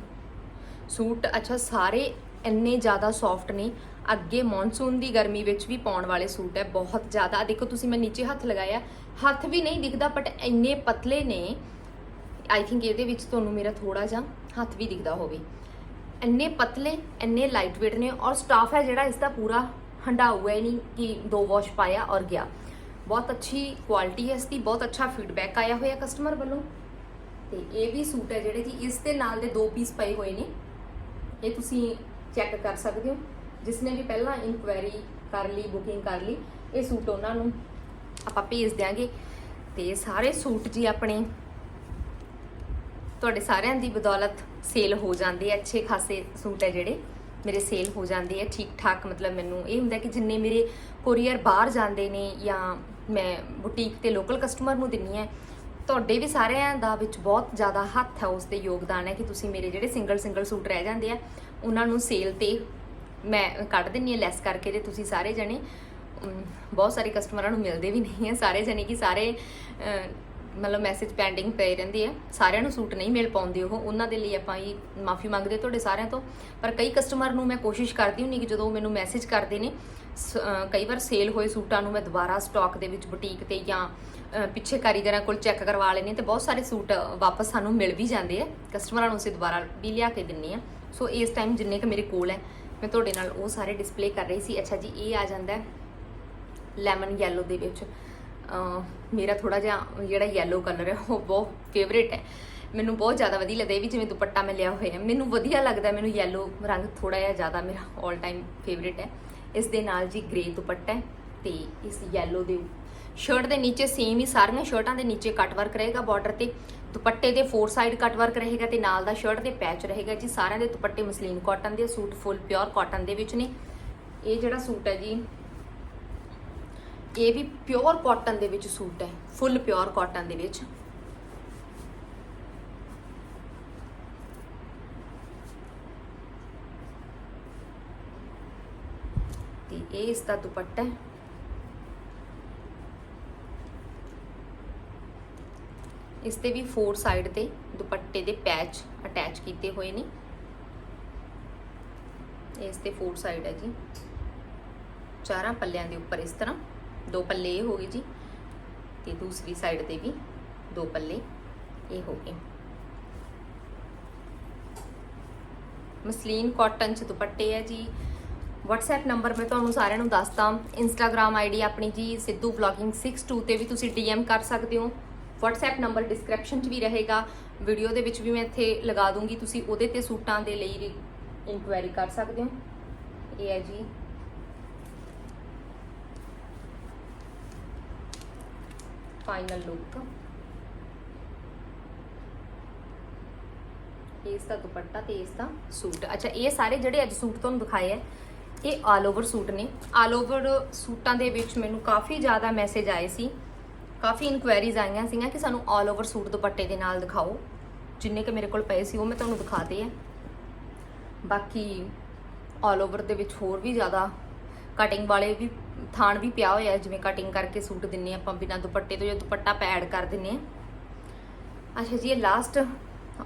ਸੂਟ ਅੱਛਾ, ਸਾਰੇ ਇੰਨੇ ਜ਼ਿਆਦਾ ਸੌਫਟ ਨੇ ਅੱਗੇ ਮੌਨਸੂਨ ਦੀ ਗਰਮੀ ਵਿੱਚ ਵੀ ਪਾਉਣ ਵਾਲੇ ਸੂਟ ਹੈ, ਬਹੁਤ ਜ਼ਿਆਦਾ। ਦੇਖੋ, ਤੁਸੀਂ ਮੈਂ ਨੀਚੇ ਹੱਥ ਲਗਾਇਆ। ਹੱਥ ਵੀ ਨਹੀਂ ਦਿਖਦਾ ਬਟ ਇੰਨੇ ਪਤਲੇ ਨੇ। ਆਈ ਥਿੰਕ ਇਹਦੇ ਵਿੱਚ ਤੁਹਾਨੂੰ ਮੇਰਾ ਥੋੜਾ ਜਿਹਾ ਹੱਥ ਵੀ ਦਿਖਦਾ ਹੋਵੇ। ਇੰਨੇ ਪਤਲੇ, ਇੰਨੇ ਲਾਈਟ weight ਨੇ ਔਰ ਸਟਾਫ ਹੈ ਜਿਹੜਾ ਇਸ ਦਾ ਪੂਰਾ ਹੰਡਾਊ ਹੈ, ਨਹੀਂ ਕਿ ਦੋ ਵਾਸ਼ ਪਾਇਆ ਔਰ ਗਿਆ। ਬਹੁਤ ਅੱਛੀ ਕੁਆਲਿਟੀ ਹੈ ਇਸ ਦੀ ਬਹੁਤ ਅੱਛਾ ਫੀਡਬੈਕ ਆਇਆ ਹੋਇਆ ਕਸਟਮਰ ਵੱਲੋਂ। ਤੇ ਇਹ ਵੀ ਸੂਟ ਹੈ ਜਿਹੜੇ ਜੀ ਇਸ ਦੇ ਨਾਲ ਦੇ ਦੋ ਪੀਸ ਪਏ ਹੋਏ ਨੇ। ਇਹ ਤੁਸੀਂ ਚੈੱਕ ਕਰ ਸਕਦੇ ਹੋ। ਜਿਸ ਨੇ ਵੀ ਪਹਿਲਾਂ ਇਨਕੁਆਇਰੀ ਕਰ ਲਈ ਬੁਕਿੰਗ ਕਰ ਲਈ, ਇਹ ਸੂਟ ਉਹਨਾਂ ਨੂੰ ਆਪਾਂ ਭੇਜ ਦਿਆਂਗੇ। ਤੇ ਸਾਰੇ ਸੂਟ ਜੀ ਆਪਣੇ ਤੁਹਾਡੇ ਸਾਰਿਆਂ ਦੀ ਬਦੌਲਤ ਸੇਲ ਹੋ ਜਾਂਦੇ ਆ। ਅੱਛੇ ਖਾਸੇ ਸੂਟ ਹੈ ਜਿਹੜੇ, ਮੇਰੇ ਸੇਲ ਹੋ ਜਾਂਦੇ ਆ ਠੀਕ ਠਾਕ ਮਤਲਬ ਮੈਨੂੰ ਇਹ ਹੁੰਦਾ ਕਿ ਜਿੰਨੇ ਮੇਰੇ ਕੋਰੀਅਰ ਬਾਹਰ ਜਾਂਦੇ ਨੇ ਜਾਂ ਮੈਂ ਬੁਟੀਕ ਤੇ ਲੋਕਲ ਕਸਟਮਰ ਨੂੰ ਦਿੰਨੀ ਆ, ਤੁਹਾਡੇ ਵੀ ਸਾਰਿਆਂ ਦਾ ਵਿੱਚ ਬਹੁਤ ਜ਼ਿਆਦਾ ਹੱਥ ਹੈ ਉਸ ਦੇ ਯੋਗਦਾਨ ਹੈ ਕਿ ਤੁਸੀਂ ਮੇਰੇ ਜਿਹੜੇ ਸਿੰਗਲ ਸਿੰਗਲ ਸੂਟ ਰਹਿ ਜਾਂਦੇ ਆ, ਉਹਨਾਂ ਨੂੰ ਸੇਲ ਤੇ ਮੈਂ ਕੱਢ ਦਿੰਨੀ ਆ ਲੈਸ ਕਰਕੇ ਤੇ ਤੁਸੀਂ ਸਾਰੇ ਜਣੇ ਬਹੁਤ ਸਾਰੇ ਕਸਟਮਰਾਂ ਨੂੰ ਮਿਲਦੇ ਵੀ ਨਹੀਂ ਹੈ ਸਾਰੇ ਜਣੇ ਕਿ ਸਾਰੇ ਮਤਲਬ ਮੈਸੇਜ ਪੈਂਡਿੰਗ ਪਏ ਰਹਿੰਦੇ ਆ। ਸਾਰਿਆਂ ਨੂੰ ਸੂਟ ਨਹੀਂ ਮਿਲ ਪਾਉਂਦੇ ਉਹ, ਉਹਨਾਂ ਦੇ ਲਈ ਆਪਾਂ ਹੀ ਮਾਫੀ ਮੰਗਦੇ ਤੁਹਾਡੇ ਸਾਰਿਆਂ ਤੋਂ। ਪਰ ਕਈ ਕਸਟਮਰ ਨੂੰ ਮੈਂ ਕੋਸ਼ਿਸ਼ ਕਰਦੀ ਹੁੰਨੀ ਕਿ ਜਦੋਂ ਮੈਨੂੰ ਮੈਸੇਜ ਕਰਦੇ ਨੇ, ਸ- ਕਈ ਵਾਰ ਸੇਲ ਹੋਏ ਸੂਟਾਂ ਨੂੰ ਮੈਂ ਦੁਬਾਰਾ ਸਟਾਕ ਦੇ ਵਿੱਚ ਬੁਟੀਕ ਤੇ ਜਾਂ ਪਿੱਛੇ ਕਾਰੀਗਰਾਂ ਕੋਲ ਚੈੱਕ ਕਰਵਾ ਲੈਣੇ ਤੇ ਬਹੁਤ ਸਾਰੇ ਸੂਟ ਵਾਪਸ ਸਾਨੂੰ ਮਿਲ ਵੀ ਜਾਂਦੇ ਆ। ਕਸਟਮਰਾਂ ਨੂੰ ਅਸੀਂ ਦੁਬਾਰਾ ਵੀ ਲਿਆ ਕੇ ਦਿੰਨੇ ਆ ਸੋ ਇਸ ਟਾਈਮ ਜਿੰਨੇ ਕ ਮੇਰੇ ਕੋਲ ਹੈ ਮੈਂ ਤੁਹਾਡੇ ਨਾਲ ਉਹ ਸਾਰੇ ਡਿਸਪਲੇ ਕਰ ਰਹੀ ਸੀ। ਅੱਛਾ ਜੀ, ਇਹ ਆ ਜਾਂਦਾ ਲੈਮਨ ਯੈਲੋ ਦੇ ਵਿੱਚ। ਮੇਰਾ ਥੋੜਾ ਜਿਹਾ ਜਿਹੜਾ ਯੈਲੋ ਕਲਰ ਹੈ, ਉਹ ਬਹੁਤ ਫੇਵਰੇਟ ਹੈ। ਮੈਨੂੰ ਬਹੁਤ ਜ਼ਿਆਦਾ ਵਧੀਆ ਲੱਗਦਾ ਇਹ ਵੀ ਜਿਵੇਂ ਦੁਪੱਟਾ ਮੈਂ ਲਿਆ ਹੋਇਆ ਮੈਨੂੰ ਵਧੀਆ ਲੱਗਦਾ ਮੈਨੂੰ ਯੈਲੋ ਰੰਗ ਥੋੜਾ ਜਿਹਾ ਜ਼ਿਆਦਾ ਮੇਰਾ 올 ਟਾਈਮ ਫੇਵਰੇਟ ਹੈ। ਇਸ ਦੇ ਨਾਲ ਜੀ ਗ੍ਰੇ ਦੁਪੱਟਾ ਹੈ ਤੇ ਇਸ ਯੈਲੋ ਦੇ ਸ਼ਰਟ ਦੇ ਨੀਚੇ ਸੇਮ ਹੀ ਸਾਰੀਆਂ ਸ਼ਰਟਾਂ ਦੇ ਨੀਚੇ ਕੱਟ ਵਰਕ ਰਹੇਗਾ ਬਾਰਡਰ ਤੇ। ਦੁਪੱਟੇ ਦੇ ਫੋਰ ਸਾਈਡ ਕੱਟ ਵਰਕ ਰਹੇਗਾ ਤੇ ਨਾਲ ਦਾ ਸ਼ਰਟ ਦੇ ਪੈਚ ਰਹੇਗਾ ਜੀ। ਸਾਰਿਆਂ ਦੇ ਦੁਪੱਟੇ ਮਸਲੀਨ ਕਾਟਨ ਦੇ, ਸੂਟ ਫੁੱਲ ਪਿਓਰ ਕਾਟਨ ਦੇ ਵਿੱਚ ਨੇ। ਇਹ ਜਿਹੜਾ ਸੂਟ ਹੈ ਜੀ, ਇਹ ਵੀ ਪਿਓਰ ਕਾਟਨ ਦੇ ਵਿੱਚ ਸੂਟ ਹੈ। ਫੁੱਲ ਪਿਓਰ ਕਾਟਨ ਦੇ ਵਿੱਚ। ਤੇ ਇਹ ਇਸ ਦਾ ਦੁਪੱਟਾ ਹੈ। ਇਸ ਤੇ ਵੀ ਫੋਰ ਸਾਈਡ ਤੇ ਦੁਪੱਟੇ ਦੇ ਪੈਚ ਅਟੈਚ ਕੀਤੇ ਹੋਏ ਨੇ। ਇਸ ਤੇ ਫੋਰ ਸਾਈਡ ਹੈ ਜੀ। ਚਾਰਾਂ ਪੱਲਿਆਂ ਦੇ ਉੱਪਰ ਇਸ ਤਰ੍ਹਾਂ ਦੋ ਪੱਲੇ ਇਹ ਹੋ ਗਏ ਜੀ ਤੇ ਦੂਸਰੀ ਸਾਈਡ ਤੇ ਵੀ ਦੋ ਪੱਲੇ ਇਹ ਹੋ ਗਏ। ਮਸਲੀਨ ਕਾਟਨ ਚ ਦੁਪੱਟੇ ਹੈ ਜੀ। WhatsApp ਨੰਬਰ ਮੈਂ ਤੁਹਾਨੂੰ ਸਾਰਿਆਂ ਨੂੰ ਦੱਸਦਾ। Instagram ID ਆਪਣੀ ਜੀ ਸਿੱਧੂ ਵਲੌਗਿੰਗ 62 ਤੇ ਵੀ ਤੁਸੀਂ DM ਕਰ ਸਕਦੇ ਹੋ। WhatsApp ਨੰਬਰ ਡਿਸਕ੍ਰਿਪਸ਼ਨ 'ਚ ਵੀ ਰਹੇਗਾ। ਵੀਡੀਓ ਦੇ ਵਿੱਚ ਵੀ ਮੈਂ ਇੱਥੇ ਲਗਾ ਦੂੰਗੀ। ਤੁਸੀਂ ਉਹਦੇ ਤੇ ਸੂਟਾਂ ਦੇ ਲਈ ਇਨਕੁਆਇਰੀ ਕਰ ਸਕਦੇ ਹੋ। ਇਹ ਹੈ ਜੀ। ਫਾਈਨਲ ਲੁੱਕ ਇਸ ਦਾ ਦੁਪੱਟਾ ਤੇ ਇਸ ਦਾ ਸੂਟ। ਅੱਛਾ, ਇਹ ਸਾਰੇ ਜਿਹੜੇ ਅੱਜ ਸੂਟ ਤੁਹਾਨੂੰ ਦਿਖਾਏ ਆ, ਇਹ ਆਲ ਓਵਰ ਸੂਟ ਨੇ। ਆਲ ਓਵਰ ਸੂਟਾਂ ਦੇ ਵਿੱਚ ਮੈਨੂੰ ਕਾਫੀ ਜ਼ਿਆਦਾ ਮੈਸੇਜ ਆਏ ਸੀ। ਕਾਫੀ ਇਨਕੁਆਇਰੀਜ਼ ਆਈਆਂ ਸੀਗੀਆਂ ਕਿ ਸਾਨੂੰ ਆਲ ਓਵਰ ਸੂਟ ਦੁਪੱਟੇ ਦੇ ਨਾਲ ਦਿਖਾਓ। ਜਿੰਨੇ ਕਿ ਮੇਰੇ ਕੋਲ ਪਏ ਸੀ ਉਹ ਮੈਂ ਤੁਹਾਨੂੰ ਦਿਖਾਤੇ ਆ। ਬਾਕੀ ਆਲ ਓਵਰ ਦੇ ਵਿੱਚ ਹੋਰ ਵੀ ਜ਼ਿਆਦਾ ਕਟਿੰਗ ਵਾਲੇ ਵੀ ਥਾਣ ਵੀ ਪਿਆ ਹੋਇਆ, ਜਿਵੇਂ ਕਟਿੰਗ ਕਰਕੇ ਸੂਟ ਦਿੰਨੇ ਆਪਾਂ ਬਿਨਾਂ ਦੁਪੱਟੇ ਤੋਂ, ਜਾਂ ਦੁਪੱਟਾ ਪੈਡ ਕਰ ਦਿੰਨੇ ਆ। ਅੱਛਾ ਜੀ, ਇਹ ਲਾਸਟ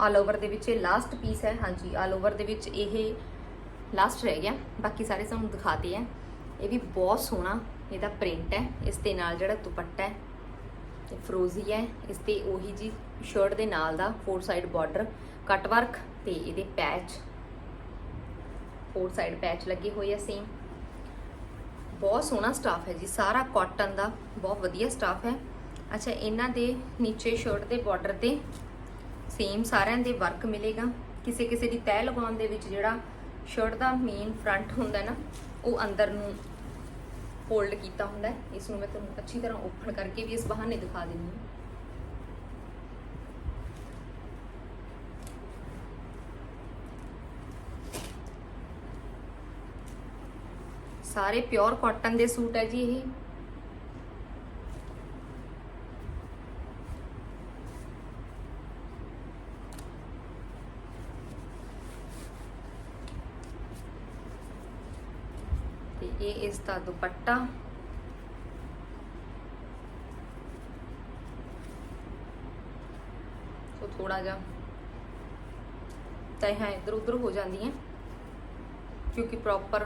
ਆਲ ਓਵਰ ਦੇ ਵਿੱਚ ਇਹ ਲਾਸਟ ਪੀਸ ਹੈ। ਹਾਂਜੀ ਆਲ ਓਵਰ ਦੇ ਵਿੱਚ ਇਹ ਲਾਸਟ ਰਹਿ ਗਿਆ। ਬਾਕੀ ਸਾਰੇ ਤੁਹਾਨੂੰ ਦਿਖਾਤੇ ਆ। ਇਹ ਵੀ ਬਹੁਤ ਸੋਹਣਾ ਇਹਦਾ ਪ੍ਰਿੰਟ ਹੈ। ਇਸ ਦੇ ਨਾਲ ਜਿਹੜਾ ਦੁਪੱਟਾ ਹੈ ਤੇ ਫਰੋਜ਼ੀ ਹੈ। ਇਸ ਤੇ ਉਹੀ ਜੀ ਸ਼ਰਟ ਦੇ ਨਾਲ ਦਾ four side border cut work ਤੇ ਇਹਦੇ ਪੈਚ ਫੋਰ ਸਾਈਡ ਪੈਚ ਲੱਗੇ ਹੋਏ ਆ ਸੇਮ ਬਹੁਤ ਸੋਹਣਾ ਸਟਾਫ ਹੈ ਜੀ। ਸਾਰਾ ਕਾਟਨ ਦਾ ਬਹੁਤ ਵਧੀਆ ਸਟਾਫ ਹੈ। ਅੱਛਾ, ਇਹਨਾਂ ਦੇ ਨੀਚੇ ਸ਼ਰਟ ਦੇ ਬਾਰਡਰ ਤੇ ਸੇਮ ਸਾਰਿਆਂ ਦੇ ਵਰਕ ਮਿਲੇਗਾ। ਕਿਸੇ ਕਿਸੇ ਦੀ ਤੈਅ ਲਗਾਉਣ ਦੇ ਵਿੱਚ ਜਿਹੜਾ ਸ਼ਰਟ ਦਾ ਮੇਨ ਫਰੰਟ ਹੁੰਦਾ ਨਾ, ਉਹ ਅੰਦਰ ਨੂੰ ਫੋਲਡ ਕੀਤਾ ਹੁੰਦਾ ਹੈ। ਇਸ ਨੂੰ ਮੈਂ ਤੁਹਾਨੂੰ ਅੱਛੀ ਤਰ੍ਹਾਂ ਓਪਨ ਕਰਕੇ ਵੀ ਇਸ ਬਹਾਨੇ ਦਿਖਾ ਦਿੰਦੀ ਹਾਂ। ਸਾਰੇ ਪਿਓਰ ਕਾਟਨ ਦੇ ਸੂਟ ਹੈ ਜੀ ਇਹ ਤੇ ਇਹ ਦੁਪੱਟਾ। ਸੋ ਥੋੜਾ ਜਿਹਾ ਤਹਾਂ ਇੱਧਰ ਉੱਧਰ ਹੋ ਜਾਂਦੀਆਂ, ਕਿਉਂਕਿ ਪ੍ਰੋਪਰ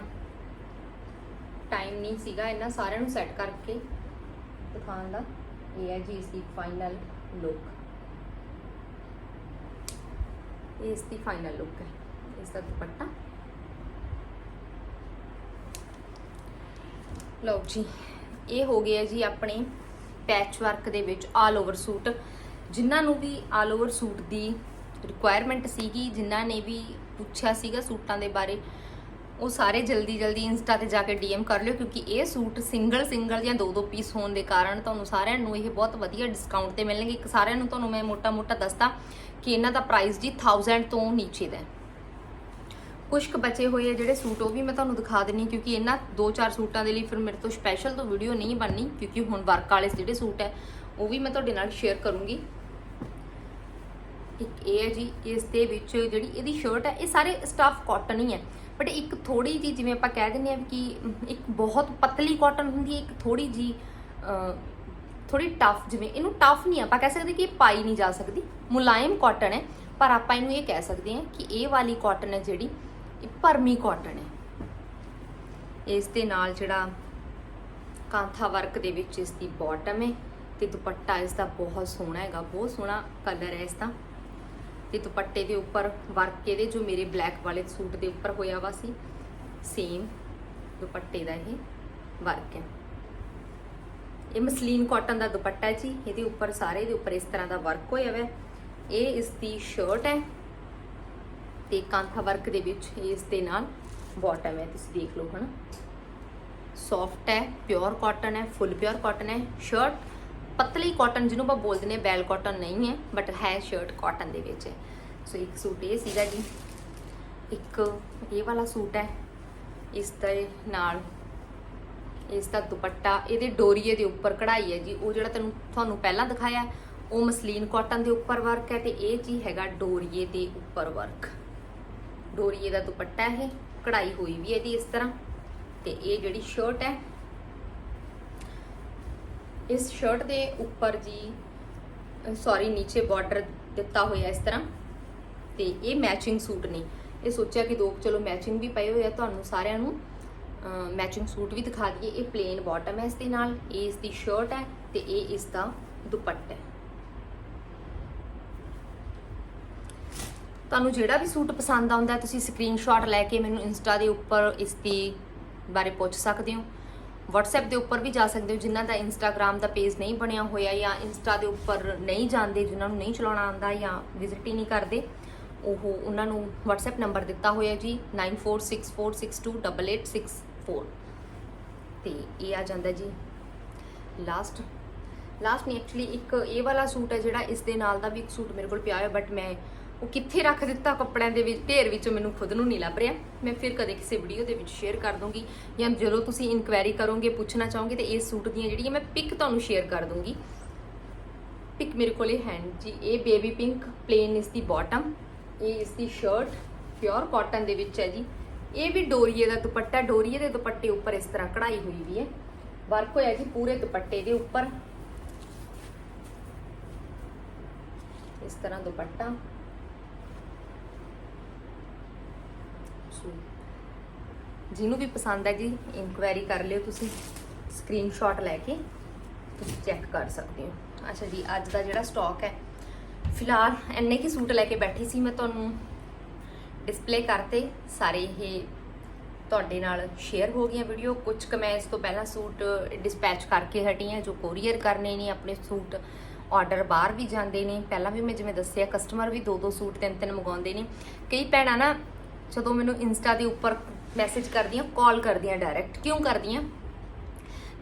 ਟਾਈਮ ਨਹੀਂ ਸੀਗਾ ਇਹਨਾਂ ਸਾਰਿਆਂ ਨੂੰ ਸੈੱਟ ਕਰਕੇ ਦਿਖਾਉਣ ਦਾ। ਇਹ ਹੈ ਜੀ ਇਸ ਦੀ ਫਾਈਨਲ ਲੁੱਕ ਇਸ ਦੀ ਫਾਈਨਲ ਲੁੱਕ ਹੈ, ਇਸ ਦਾ ਦੁਪੱਟਾ। ਲਓ ਜੀ, ਇਹ ਹੋ ਗਿਆ ਜੀ ਆਪਣੇ ਪੈਚ ਵਰਕ ਦੇ ਵਿੱਚ ਆਲ ਓਵਰ ਸੂਟ ਜਿਨ੍ਹਾਂ ਨੂੰ ਵੀ ਆਲ ਓਵਰ ਸੂਟ ਦੀ ਰਿਕੁਆਇਰਮੈਂਟ ਸੀਗੀ, ਜਿਨ੍ਹਾਂ ਨੇ ਵੀ ਪੁੱਛਿਆ ਸੀਗਾ ਸੂਟਾਂ ਦੇ ਬਾਰੇ, ਉਹ ਸਾਰੇ ਜਲਦੀ ਜਲਦੀ ਇੰਸਟਾ ਤੇ ਜਾ ਕੇ ਡੀਐਮ ਕਰ ਲਿਓ, ਕਿਉਂਕਿ ਇਹ ਸੂਟ ਸਿੰਗਲ ਸਿੰਗਲ ਜਾਂ ਦੋ ਦੋ ਪੀਸ ਹੋਣ ਦੇ ਕਾਰਨ ਤੁਹਾਨੂੰ ਸਾਰਿਆਂ ਨੂੰ ਇਹ ਬਹੁਤ ਵਧੀਆ ਡਿਸਕਾਊਂਟ ਤੇ ਮਿਲਣਗੇ। ਇੱਕ ਸਾਰਿਆਂ ਨੂੰ ਤੁਹਾਨੂੰ ਮੈਂ ਮੋਟਾ-ਮੋਟਾ ਦੱਸਦਾ ਕਿ ਇਹਨਾਂ ਦਾ ਪ੍ਰਾਈਸ ਜੀ 1000 ਤੋਂ ਨੀਚੇ ਦਾ ਹੈ। ਕੁਝ ਕੁ ਬਚੇ ਹੋਏ ਆ ਜਿਹੜੇ ਸੂਟ, ਉਹ ਵੀ ਮੈਂ ਤੁਹਾਨੂੰ ਦਿਖਾ ਦਿੰਨੀ ਕਿਉਂਕਿ ਇਹਨਾਂ ਦੋ ਚਾਰ ਸੂਟਾਂ ਦੇ ਲਈ ਫਿਰ ਮੇਰੇ ਤੋਂ ਸਪੈਸ਼ਲ ਤੋਂ ਵੀਡੀਓ ਨਹੀਂ ਬਣਨੀ, ਕਿਉਂਕਿ ਹੁਣ ਵਰਕ ਵਾਲੇ ਜਿਹੜੇ ਸੂਟ ਹੈ, ਉਹ ਵੀ ਮੈਂ ਤੁਹਾਡੇ ਨਾਲ ਸ਼ੇਅਰ ਕਰੂੰਗੀ। ਇੱਕ ਇਹ ਹੈ ਜੀ, ਇਸ ਦੇ ਵਿੱਚ ਜਿਹੜੀ ਇਹਦੀ ਸ਼ਰਟ ਹੈ, ਇਹ ਸਾਰੇ ਸਟਾਫ ਕਾਟਨ ਹੀ ਹੈ। ਬਟ ਇੱਕ ਥੋੜੀ ਜੀ ਜਿਵੇਂ ਆਪਾਂ ਕਹਿ ਦਿੰਦੇ ਆ ਕਿ ਇੱਕ ਬਹੁਤ ਪਤਲੀ ਕਾਟਨ ਹੁੰਦੀ ਹੈ, ਇੱਕ ਥੋੜੀ ਜੀ ਥੋੜੀ ਟਫ ਜਿਵੇਂ, ਇਹਨੂੰ ਟਫ ਨਹੀਂ ਆਪਾਂ ਕਹਿ ਸਕਦੇ ਕਿ ਇਹ ਪਾਈ ਨਹੀਂ ਜਾ ਸਕਦੀ, ਮੁਲਾਇਮ ਕਾਟਨ ਹੈ। ਪਰ ਆਪਾਂ ਇਹਨੂੰ ਇਹ ਕਹਿ ਸਕਦੇ ਹਾਂ ਕਿ ਇਹ ਵਾਲੀ ਕਾਟਨ ਹੈ ਜਿਹੜੀ ਇਹ ਭਰਮੀ ਕਾਟਨ ਹੈ। ਇਸ ਦੇ ਨਾਲ ਜਿਹੜਾ ਕਾਂਥਾ ਵਰਕ ਦੇ ਵਿੱਚ ਇਸ ਦੀ ਬਾਟਮ ਹੈ ਤੇ ਦੁਪੱਟਾ ਇਸ ਦਾ ਬਹੁਤ ਸੋਹਣਾ ਹੈਗਾ, ਬਹੁਤ ਸੋਹਣਾ ਕਲਰ ਹੈ ਇਸ ਦਾ। ਤੇ ਦੁਪੱਟੇ ਦੇ ਉੱਪਰ ਵਰਕ ਇਹਦੇ ਜੋ ਮੇਰੇ ਬਲੈਕ ਵਾਲੇ ਸੂਟ ਦੇ ਉੱਪਰ ਹੋਇਆ ਵਾ ਸੀ ਸੇਮ ਦੁਪੱਟੇ ਦਾ ਇਹ ਵਰਕ ਹੈ। ਇਹ ਮਸਲੀਨ ਕਾਟਨ ਦਾ ਦੁਪੱਟਾ ਹੈ ਜੀ, ਇਹਦੇ ਉੱਪਰ ਸਾਰੇ ਦੇ ਉੱਪਰ ਇਸ ਤਰ੍ਹਾਂ ਦਾ ਵਰਕ ਹੋਇਆ ਹੋਇਆ ਇਹ ਇਸ ਦੀ ਸ਼ਰਟ ਹੈ ਤੇ ਕਾਂਥਾ ਵਰਕ ਦੇ ਵਿੱਚ ਇਸ ਦੇ ਨਾਲ ਬਾਟਮ ਹੈ, ਤੁਸੀਂ ਦੇਖ ਲਓ ਹਨਾ ਸੌਫਟ ਹੈ ਪਿਓਰ ਕਾਟਨ ਹੈ ਫੁੱਲ ਪਿਓਰ ਕਾਟਨ ਹੈ ਸ਼ਰਟ ਪਤਲੀ ਕਾਟਨ ਜਿਹਨੂੰ ਆਪਾਂ ਬੋਲਦੇ ਨੇ ਬੈਲ ਕਾਟਨ ਨਹੀਂ ਹੈ ਬਟ ਹੈ ਸ਼ਰਟ ਕਾਟਨ ਦੇ ਵਿੱਚ ਹੈ। ਸੋ ਇੱਕ ਸੂਟ ਇਹ ਸੀਗਾ ਜੀ। ਇੱਕ ਇਹ ਵਾਲਾ ਸੂਟ ਹੈ, ਇਸ ਦੇ ਨਾਲ ਇਸ ਦਾ ਦੁਪੱਟਾ, ਇਹਦੇ ਡੋਰੀਏ ਦੇ ਉੱਪਰ ਕਢਾਈ ਹੈ ਜੀ। ਉਹ ਜਿਹੜਾ ਤੈਨੂੰ ਤੁਹਾਨੂੰ ਪਹਿਲਾਂ ਦਿਖਾਇਆ, ਉਹ ਮਸਲੀਨ ਕਾਟਨ ਦੇ ਉੱਪਰ ਵਰਕ ਹੈ ਤੇ ਇਹ ਜੀ ਹੈਗਾ ਡੋਰੀਏ ਦੇ ਉੱਪਰ ਵਰਕ ਡੋਰੀਏ ਦਾ ਦੁਪੱਟਾ ਇਹ, ਕਢਾਈ ਹੋਈ ਵੀ ਇਹਦੀ ਇਸ ਤਰ੍ਹਾਂ। ਤੇ ਇਹ ਜਿਹੜੀ ਸ਼ਰਟ ਹੈ, ਇਸ ਸ਼ਰਟ ਦੇ ਉੱਪਰ ਜੀ ਸੌਰੀ ਨੀਚੇ ਬਾਰਡਰ ਦਿੱਤਾ ਹੋਇਆ ਇਸ ਤਰ੍ਹਾਂ। ਤੇ ਇਹ ਮੈਚਿੰਗ ਸੂਟ ਨੇ। ਇਹ ਸੋਚਿਆ ਕਿ ਦੋ ਚਲੋ ਮੈਚਿੰਗ ਵੀ ਪਏ ਹੋਏ ਆ, ਤੁਹਾਨੂੰ ਸਾਰਿਆਂ ਨੂੰ। ਮੈਚਿੰਗ ਸੂਟ ਵੀ ਦਿਖਾ ਦਈਏ। ਇਹ ਪਲੇਨ ਬਾਟਮ ਹੈ ਇਸ ਦੇ ਨਾਲ, ਇਹ ਇਸ ਦੀ ਸ਼ਰਟ ਹੈ ਤੇ ਇਹ ਇਸ ਦਾ ਦੁਪੱਟਾ ਹੈ। ਤੁਹਾਨੂੰ ਜਿਹੜਾ ਵੀ ਸੂਟ ਪਸੰਦ ਆਉਂਦਾ, ਤੁਸੀਂ ਸਕਰੀਨਸ਼ਾਟ ਲੈ ਕੇ ਮੈਨੂੰ ਇੰਸਟਾ ਦੇ ਉੱਪਰ ਇਸ ਦੀ ਬਾਰੇ ਪੁੱਛ ਸਕਦੇ ਹੋ। WhatsApp ਦੇ ਉੱਪਰ ਵੀ ਜਾ ਸਕਦੇ ਹੋ, ਜਿਨ੍ਹਾਂ ਦਾ Instagram ਦਾ ਪੇਜ ਨਹੀਂ ਬਣਿਆ ਹੋਇਆ ਜਾਂ ਇੰਸਟਾ ਦੇ ਉੱਪਰ ਨਹੀਂ ਜਾਂਦੇ, ਜਿਨ੍ਹਾਂ ਨੂੰ ਨਹੀਂ ਚਲਾਉਣਾ ਆਉਂਦਾ ਜਾਂ ਵਿਜ਼ਿਟ ਹੀ ਨਹੀਂ ਕਰਦੇ, ਉਹ ਉਹਨਾਂ ਨੂੰ WhatsApp ਨੰਬਰ ਦਿੱਤਾ ਹੋਇਆ ਜੀ 9464628864 ਤੇ ਇਹ ਆ ਜਾਂਦਾ ਜੀ। ਲਾਸਟ ਲਾਸਟ ਨਹੀਂ ਐਕਚੁਅਲੀ ਇੱਕ ਇਹ ਵਾਲਾ ਸੂਟ ਹੈ ਜਿਹੜਾ ਇਸ ਦੇ ਨਾਲ ਦਾ ਵੀ ਇੱਕ ਸੂਟ ਮੇਰੇ ਕੋਲ ਪਿਆ ਹੋਇਆ ਬਟ ਮੈਂ ਉਹ ਕਿੱਥੇ ਰੱਖ ਦਿੱਤਾ ਕੱਪੜਿਆਂ ਦੇ ਵਿੱਚ, ਢੇਰ ਵਿੱਚੋਂ ਮੈਨੂੰ ਖੁਦ ਨੂੰ ਨਹੀਂ ਲੱਭ ਰਿਹਾ ਮੈਂ ਫਿਰ ਕਦੇ ਕਿਸੇ ਵੀਡੀਓ ਦੇ ਵਿੱਚ ਸ਼ੇਅਰ ਕਰ ਦੂੰਗੀ। ਜਾਂ ਜਦੋਂ ਤੁਸੀਂ ਇਨਕੁਆਇਰੀ ਕਰੋਗੇ, ਪੁੱਛਣਾ ਚਾਹੋਗੇ, ਤੇ ਇਹ ਸੂਟ ਦੀਆਂ ਜਿਹੜੀਆਂ ਮੈਂ ਪਿਕ ਤੁਹਾਨੂੰ ਸ਼ੇਅਰ ਕਰ ਦੂੰਗੀ। ਪਿਕ ਮੇਰੇ ਕੋਲ ਇਹ ਹੈ ਜੀ। ਇਹ ਬੇਬੀ ਪਿੰਕ ਪਲੇਨ ਇਸ ਦੀ ਬਾਟਮ ਇਹ ਇਸ ਦੀ ਸ਼ਰਟ ਪਿਓਰ ਕਾਟਨ ਦੇ ਵਿੱਚ ਹੈ ਜੀ। ਇਹ ਵੀ ਡੋਰੀਏ ਦਾ ਦੁਪੱਟਾ, ਡੋਰੀਏ ਦੇ ਦੁਪੱਟੇ ਉੱਪਰ ਇਸ ਤਰ੍ਹਾਂ ਕਢਾਈ ਹੋਈ ਵੀ ਹੈ। ਵਰਕ ਹੋਇਆ ਜੀ ਪੂਰੇ ਦੁਪੱਟੇ ਦੇ ਉੱਪਰ। ਇਸ ਤਰ੍ਹਾਂ ਦੁਪੱਟਾ। ਸੋ, ਜਿਹਨੂੰ ਵੀ ਪਸੰਦ ਹੈ ਜੀ ਇਨਕੁਆਇਰੀ ਕਰ ਲਿਓ ਤੁਸੀਂ। ਸਕਰੀਨਸ਼ਾਟ ਲੈ ਕੇ ਤੁਸੀਂ ਚੈੱਕ ਕਰ ਸਕਦੇ ਹੋ। ਅੱਛਾ ਜੀ ਅੱਜ ਦਾ ਜਿਹੜਾ ਸਟਾਕ ਹੈ ਫਿਲਹਾਲ ਇੰਨੇ ਕੀ ਸੂਟ ਲੈ ਕੇ ਬੈਠੀ ਸੀ ਮੈਂ ਤੁਹਾਨੂੰ। ਡਿਸਪਲੇ ਕਰਤੇ ਸਾਰੇ ਇਹ ਤੁਹਾਡੇ ਨਾਲ ਸ਼ੇਅਰ ਹੋ ਗਈਆਂ ਵੀਡੀਓ ਕੁਝ ਕੁ ਮੈਂ ਇਸ ਤੋਂ ਪਹਿਲਾਂ ਸੂਟ ਡਿਸਪੈਚ ਕਰਕੇ ਹਟੀ ਹਾਂ ਜੋ ਕੋਰੀਅਰ ਕਰਨੇ ਨੇ ਆਪਣੇ ਸੂਟ। ਆਰਡਰ ਬਾਹਰ ਵੀ ਜਾਂਦੇ ਨੇ। ਪਹਿਲਾਂ ਵੀ ਮੈਂ ਜਿਵੇਂ ਦੱਸਿਆ ਕਸਟਮਰ ਵੀ ਦੋ ਦੋ ਸੂਟ ਤਿੰਨ ਤਿੰਨ ਮੰਗਾਉਂਦੇ ਨੇ। ਕਈ ਭੈਣਾਂ ਨਾ ਜਦੋਂ ਮੈਨੂੰ ਇੰਸਟਾ ਦੇ ਉੱਪਰ ਮੈਸੇਜ ਕਰਦੀਆਂ ਕਾਲ ਕਰਦੀਆਂ ਡਾਇਰੈਕਟ ਕਿਉਂ ਕਰਦੀਆਂ?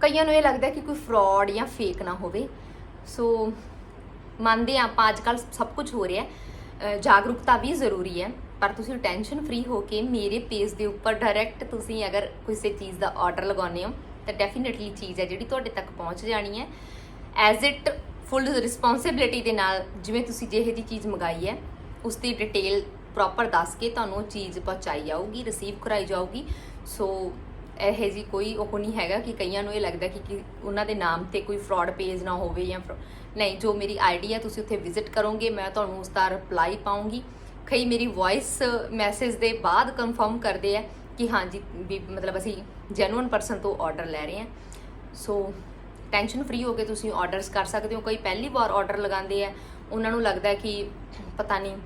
ਕਈਆਂ ਨੂੰ ਇਹ ਲੱਗਦਾ ਕਿ ਕੋਈ ਫਰਾਡ ਜਾਂ ਫੇਕ ਨਾ ਹੋਵੇ। ਸੋ ਮੰਨਦੇ ਹਾਂ ਆਪਾਂ ਅੱਜ ਕੱਲ ਸਭ ਕੁਝ ਹੋ ਰਿਹਾ ਜਾਗਰੂਕਤਾ ਵੀ ਜ਼ਰੂਰੀ ਹੈ, ਪਰ ਤੁਸੀਂ ਟੈਨਸ਼ਨ ਫ੍ਰੀ ਹੋ ਕੇ ਮੇਰੇ ਪੇਜ ਦੇ ਉੱਪਰ ਡਾਇਰੈਕਟ ਤੁਸੀਂ ਅਗਰ ਕਿਸੇ ਚੀਜ਼ ਦਾ ਆਰਡਰ ਲਗਾਉਂਦੇ ਹੋ, ਤਾਂ ਡੈਫੀਨਿਟਲੀ ਚੀਜ਼ ਹੈ ਜਿਹੜੀ ਤੁਹਾਡੇ ਤੱਕ ਪਹੁੰਚ ਜਾਣੀ ਹੈ। ਐਜ਼ ਇਟ ਫੁੱਲ ਰਿਸਪੌਂਸਿਬਿਲਿਟੀ ਦੇ ਨਾਲ, ਜਿਵੇਂ ਤੁਸੀਂ ਜਿਹੇ ਜੀ ਚੀਜ਼ ਮੰਗਾਈ ਹੈ, ਉਸ ਦੀ ਡਿਟੇਲ ਪ੍ਰੋਪਰ ਦੱਸ ਕੇ ਤੁਹਾਨੂੰ ਉਹ ਚੀਜ਼ ਪਹੁੰਚਾਈ ਜਾਊਗੀ ਰਿਸੀਵ ਕਰਾਈ ਜਾਊਗੀ। ਸੋ ਇਹ ਜੀ ਕੋਈ ਉਹ ਨਹੀਂ ਹੈਗਾ ਕਿ ਕਈਆਂ ਨੂੰ ਇਹ ਲੱਗਦਾ ਕਿ ਕਿ ਉਹਨਾਂ ਦੇ ਨਾਮ ਤੇ ਕੋਈ ਫਰਾਡ ਪੇਜ ਨਾ ਹੋਵੇ ਜਾਂ ਫਰਾ- ਨਹੀਂ, ਜੋ ਮੇਰੀ ਆਈਡੀ ਹੈ ਤੁਸੀਂ ਉੱਥੇ ਵਿਜ਼ਿਟ ਕਰੋਗੇ, ਮੈਂ ਤੁਹਾਨੂੰ ਉਸ ਦਾ ਰਿਪਲਾਈ ਪਾਉਂਗੀ। ਕਈ ਮੇਰੀ ਵੌਇਸ ਮੈਸੇਜ ਦੇ ਬਾਅਦ ਕਨਫਰਮ ਕਰਦੇ ਆ ਕਿ ਹਾਂਜੀ, ਵੀ ਮਤਲਬ ਅਸੀਂ ਜੈਨੂਇਨ ਪਰਸਨ ਤੋਂ ਆਰਡਰ ਲੈ ਰਹੇ ਹਾਂ ਸੋ ਟੈਨਸ਼ਨ ਫ੍ਰੀ ਹੋ ਕੇ ਤੁਸੀਂ ਆਰਡਰਸ ਕਰ ਸਕਦੇ ਹੋ। ਕਈ ਪਹਿਲੀ ਵਾਰ ਆਰਡਰ ਲਗਾਉਂਦੇ ਆ, ਉਹਨਾਂ ਨੂੰ ਲੱਗਦਾ ਕਿ ਪਤਾ ਨਹੀਂ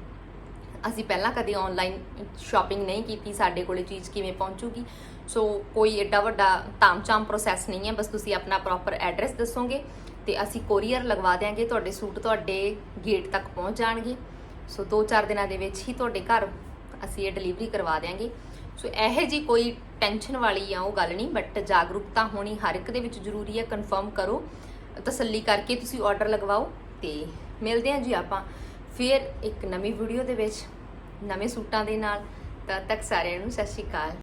ਅਸੀਂ ਪਹਿਲਾਂ ਕਦੇ ਆਨਲਾਈਨ ਸ਼ਾਪਿੰਗ ਨਹੀਂ ਕੀਤੀ, ਸਾਡੇ ਕੋਲੇ ਚੀਜ਼ ਕਿਵੇਂ ਪਹੁੰਚੂਗੀ? ਸੋ ਕੋਈ ਏਡਾ ਵੱਡਾ ਤਾਮਚਾਮ ਪ੍ਰੋਸੈਸ ਨਹੀਂ ਹੈ, ਬਸ ਤੁਸੀਂ ਆਪਣਾ ਪ੍ਰੋਪਰ ਐਡਰੈਸ ਦੱਸੋਗੇ ਤੇ ਅਸੀਂ ਕੋਰੀਅਰ ਲਗਵਾ ਦਿਆਂਗੇ, ਤੁਹਾਡੇ ਸੂਟ ਤੁਹਾਡੇ ਗੇਟ ਤੱਕ ਪਹੁੰਚ ਜਾਣਗੇ। ਸੋ 2-4 ਦਿਨਾਂ ਦੇ ਵਿੱਚ ਹੀ ਤੁਹਾਡੇ ਘਰ ਅਸੀਂ ਇਹ ਡਿਲੀਵਰੀ ਕਰਵਾ ਦਿਆਂਗੇ। ਸੋ ਇਹ ਜੀ ਕੋਈ ਟੈਨਸ਼ਨ ਵਾਲੀ ਆ ਉਹ ਗੱਲ ਨਹੀਂ ਬਟ ਜਾਗਰੂਕਤਾ ਹੋਣੀ ਹਰ ਇੱਕ ਦੇ ਵਿੱਚ ਜ਼ਰੂਰੀ ਹੈ ਕਨਫਰਮ ਕਰੋ। ਤਸੱਲੀ ਕਰਕੇ ਤੁਸੀਂ ਆਰਡਰ ਲਗਵਾਓ ਤੇ ਮਿਲਦੇ ਹਾਂ ਜੀ ਆਪਾਂ। ਫਿਰ ਇੱਕ ਨਵੀਂ ਵੀਡੀਓ ਦੇ ਵਿੱਚ, ਨਵੇਂ ਸੂਟਾਂ ਦੇ ਨਾਲ, ਤਦ ਤੱਕ ਸਾਰਿਆਂ ਨੂੰ ਸਤਿ ਸ਼੍ਰੀ ਅਕਾਲ।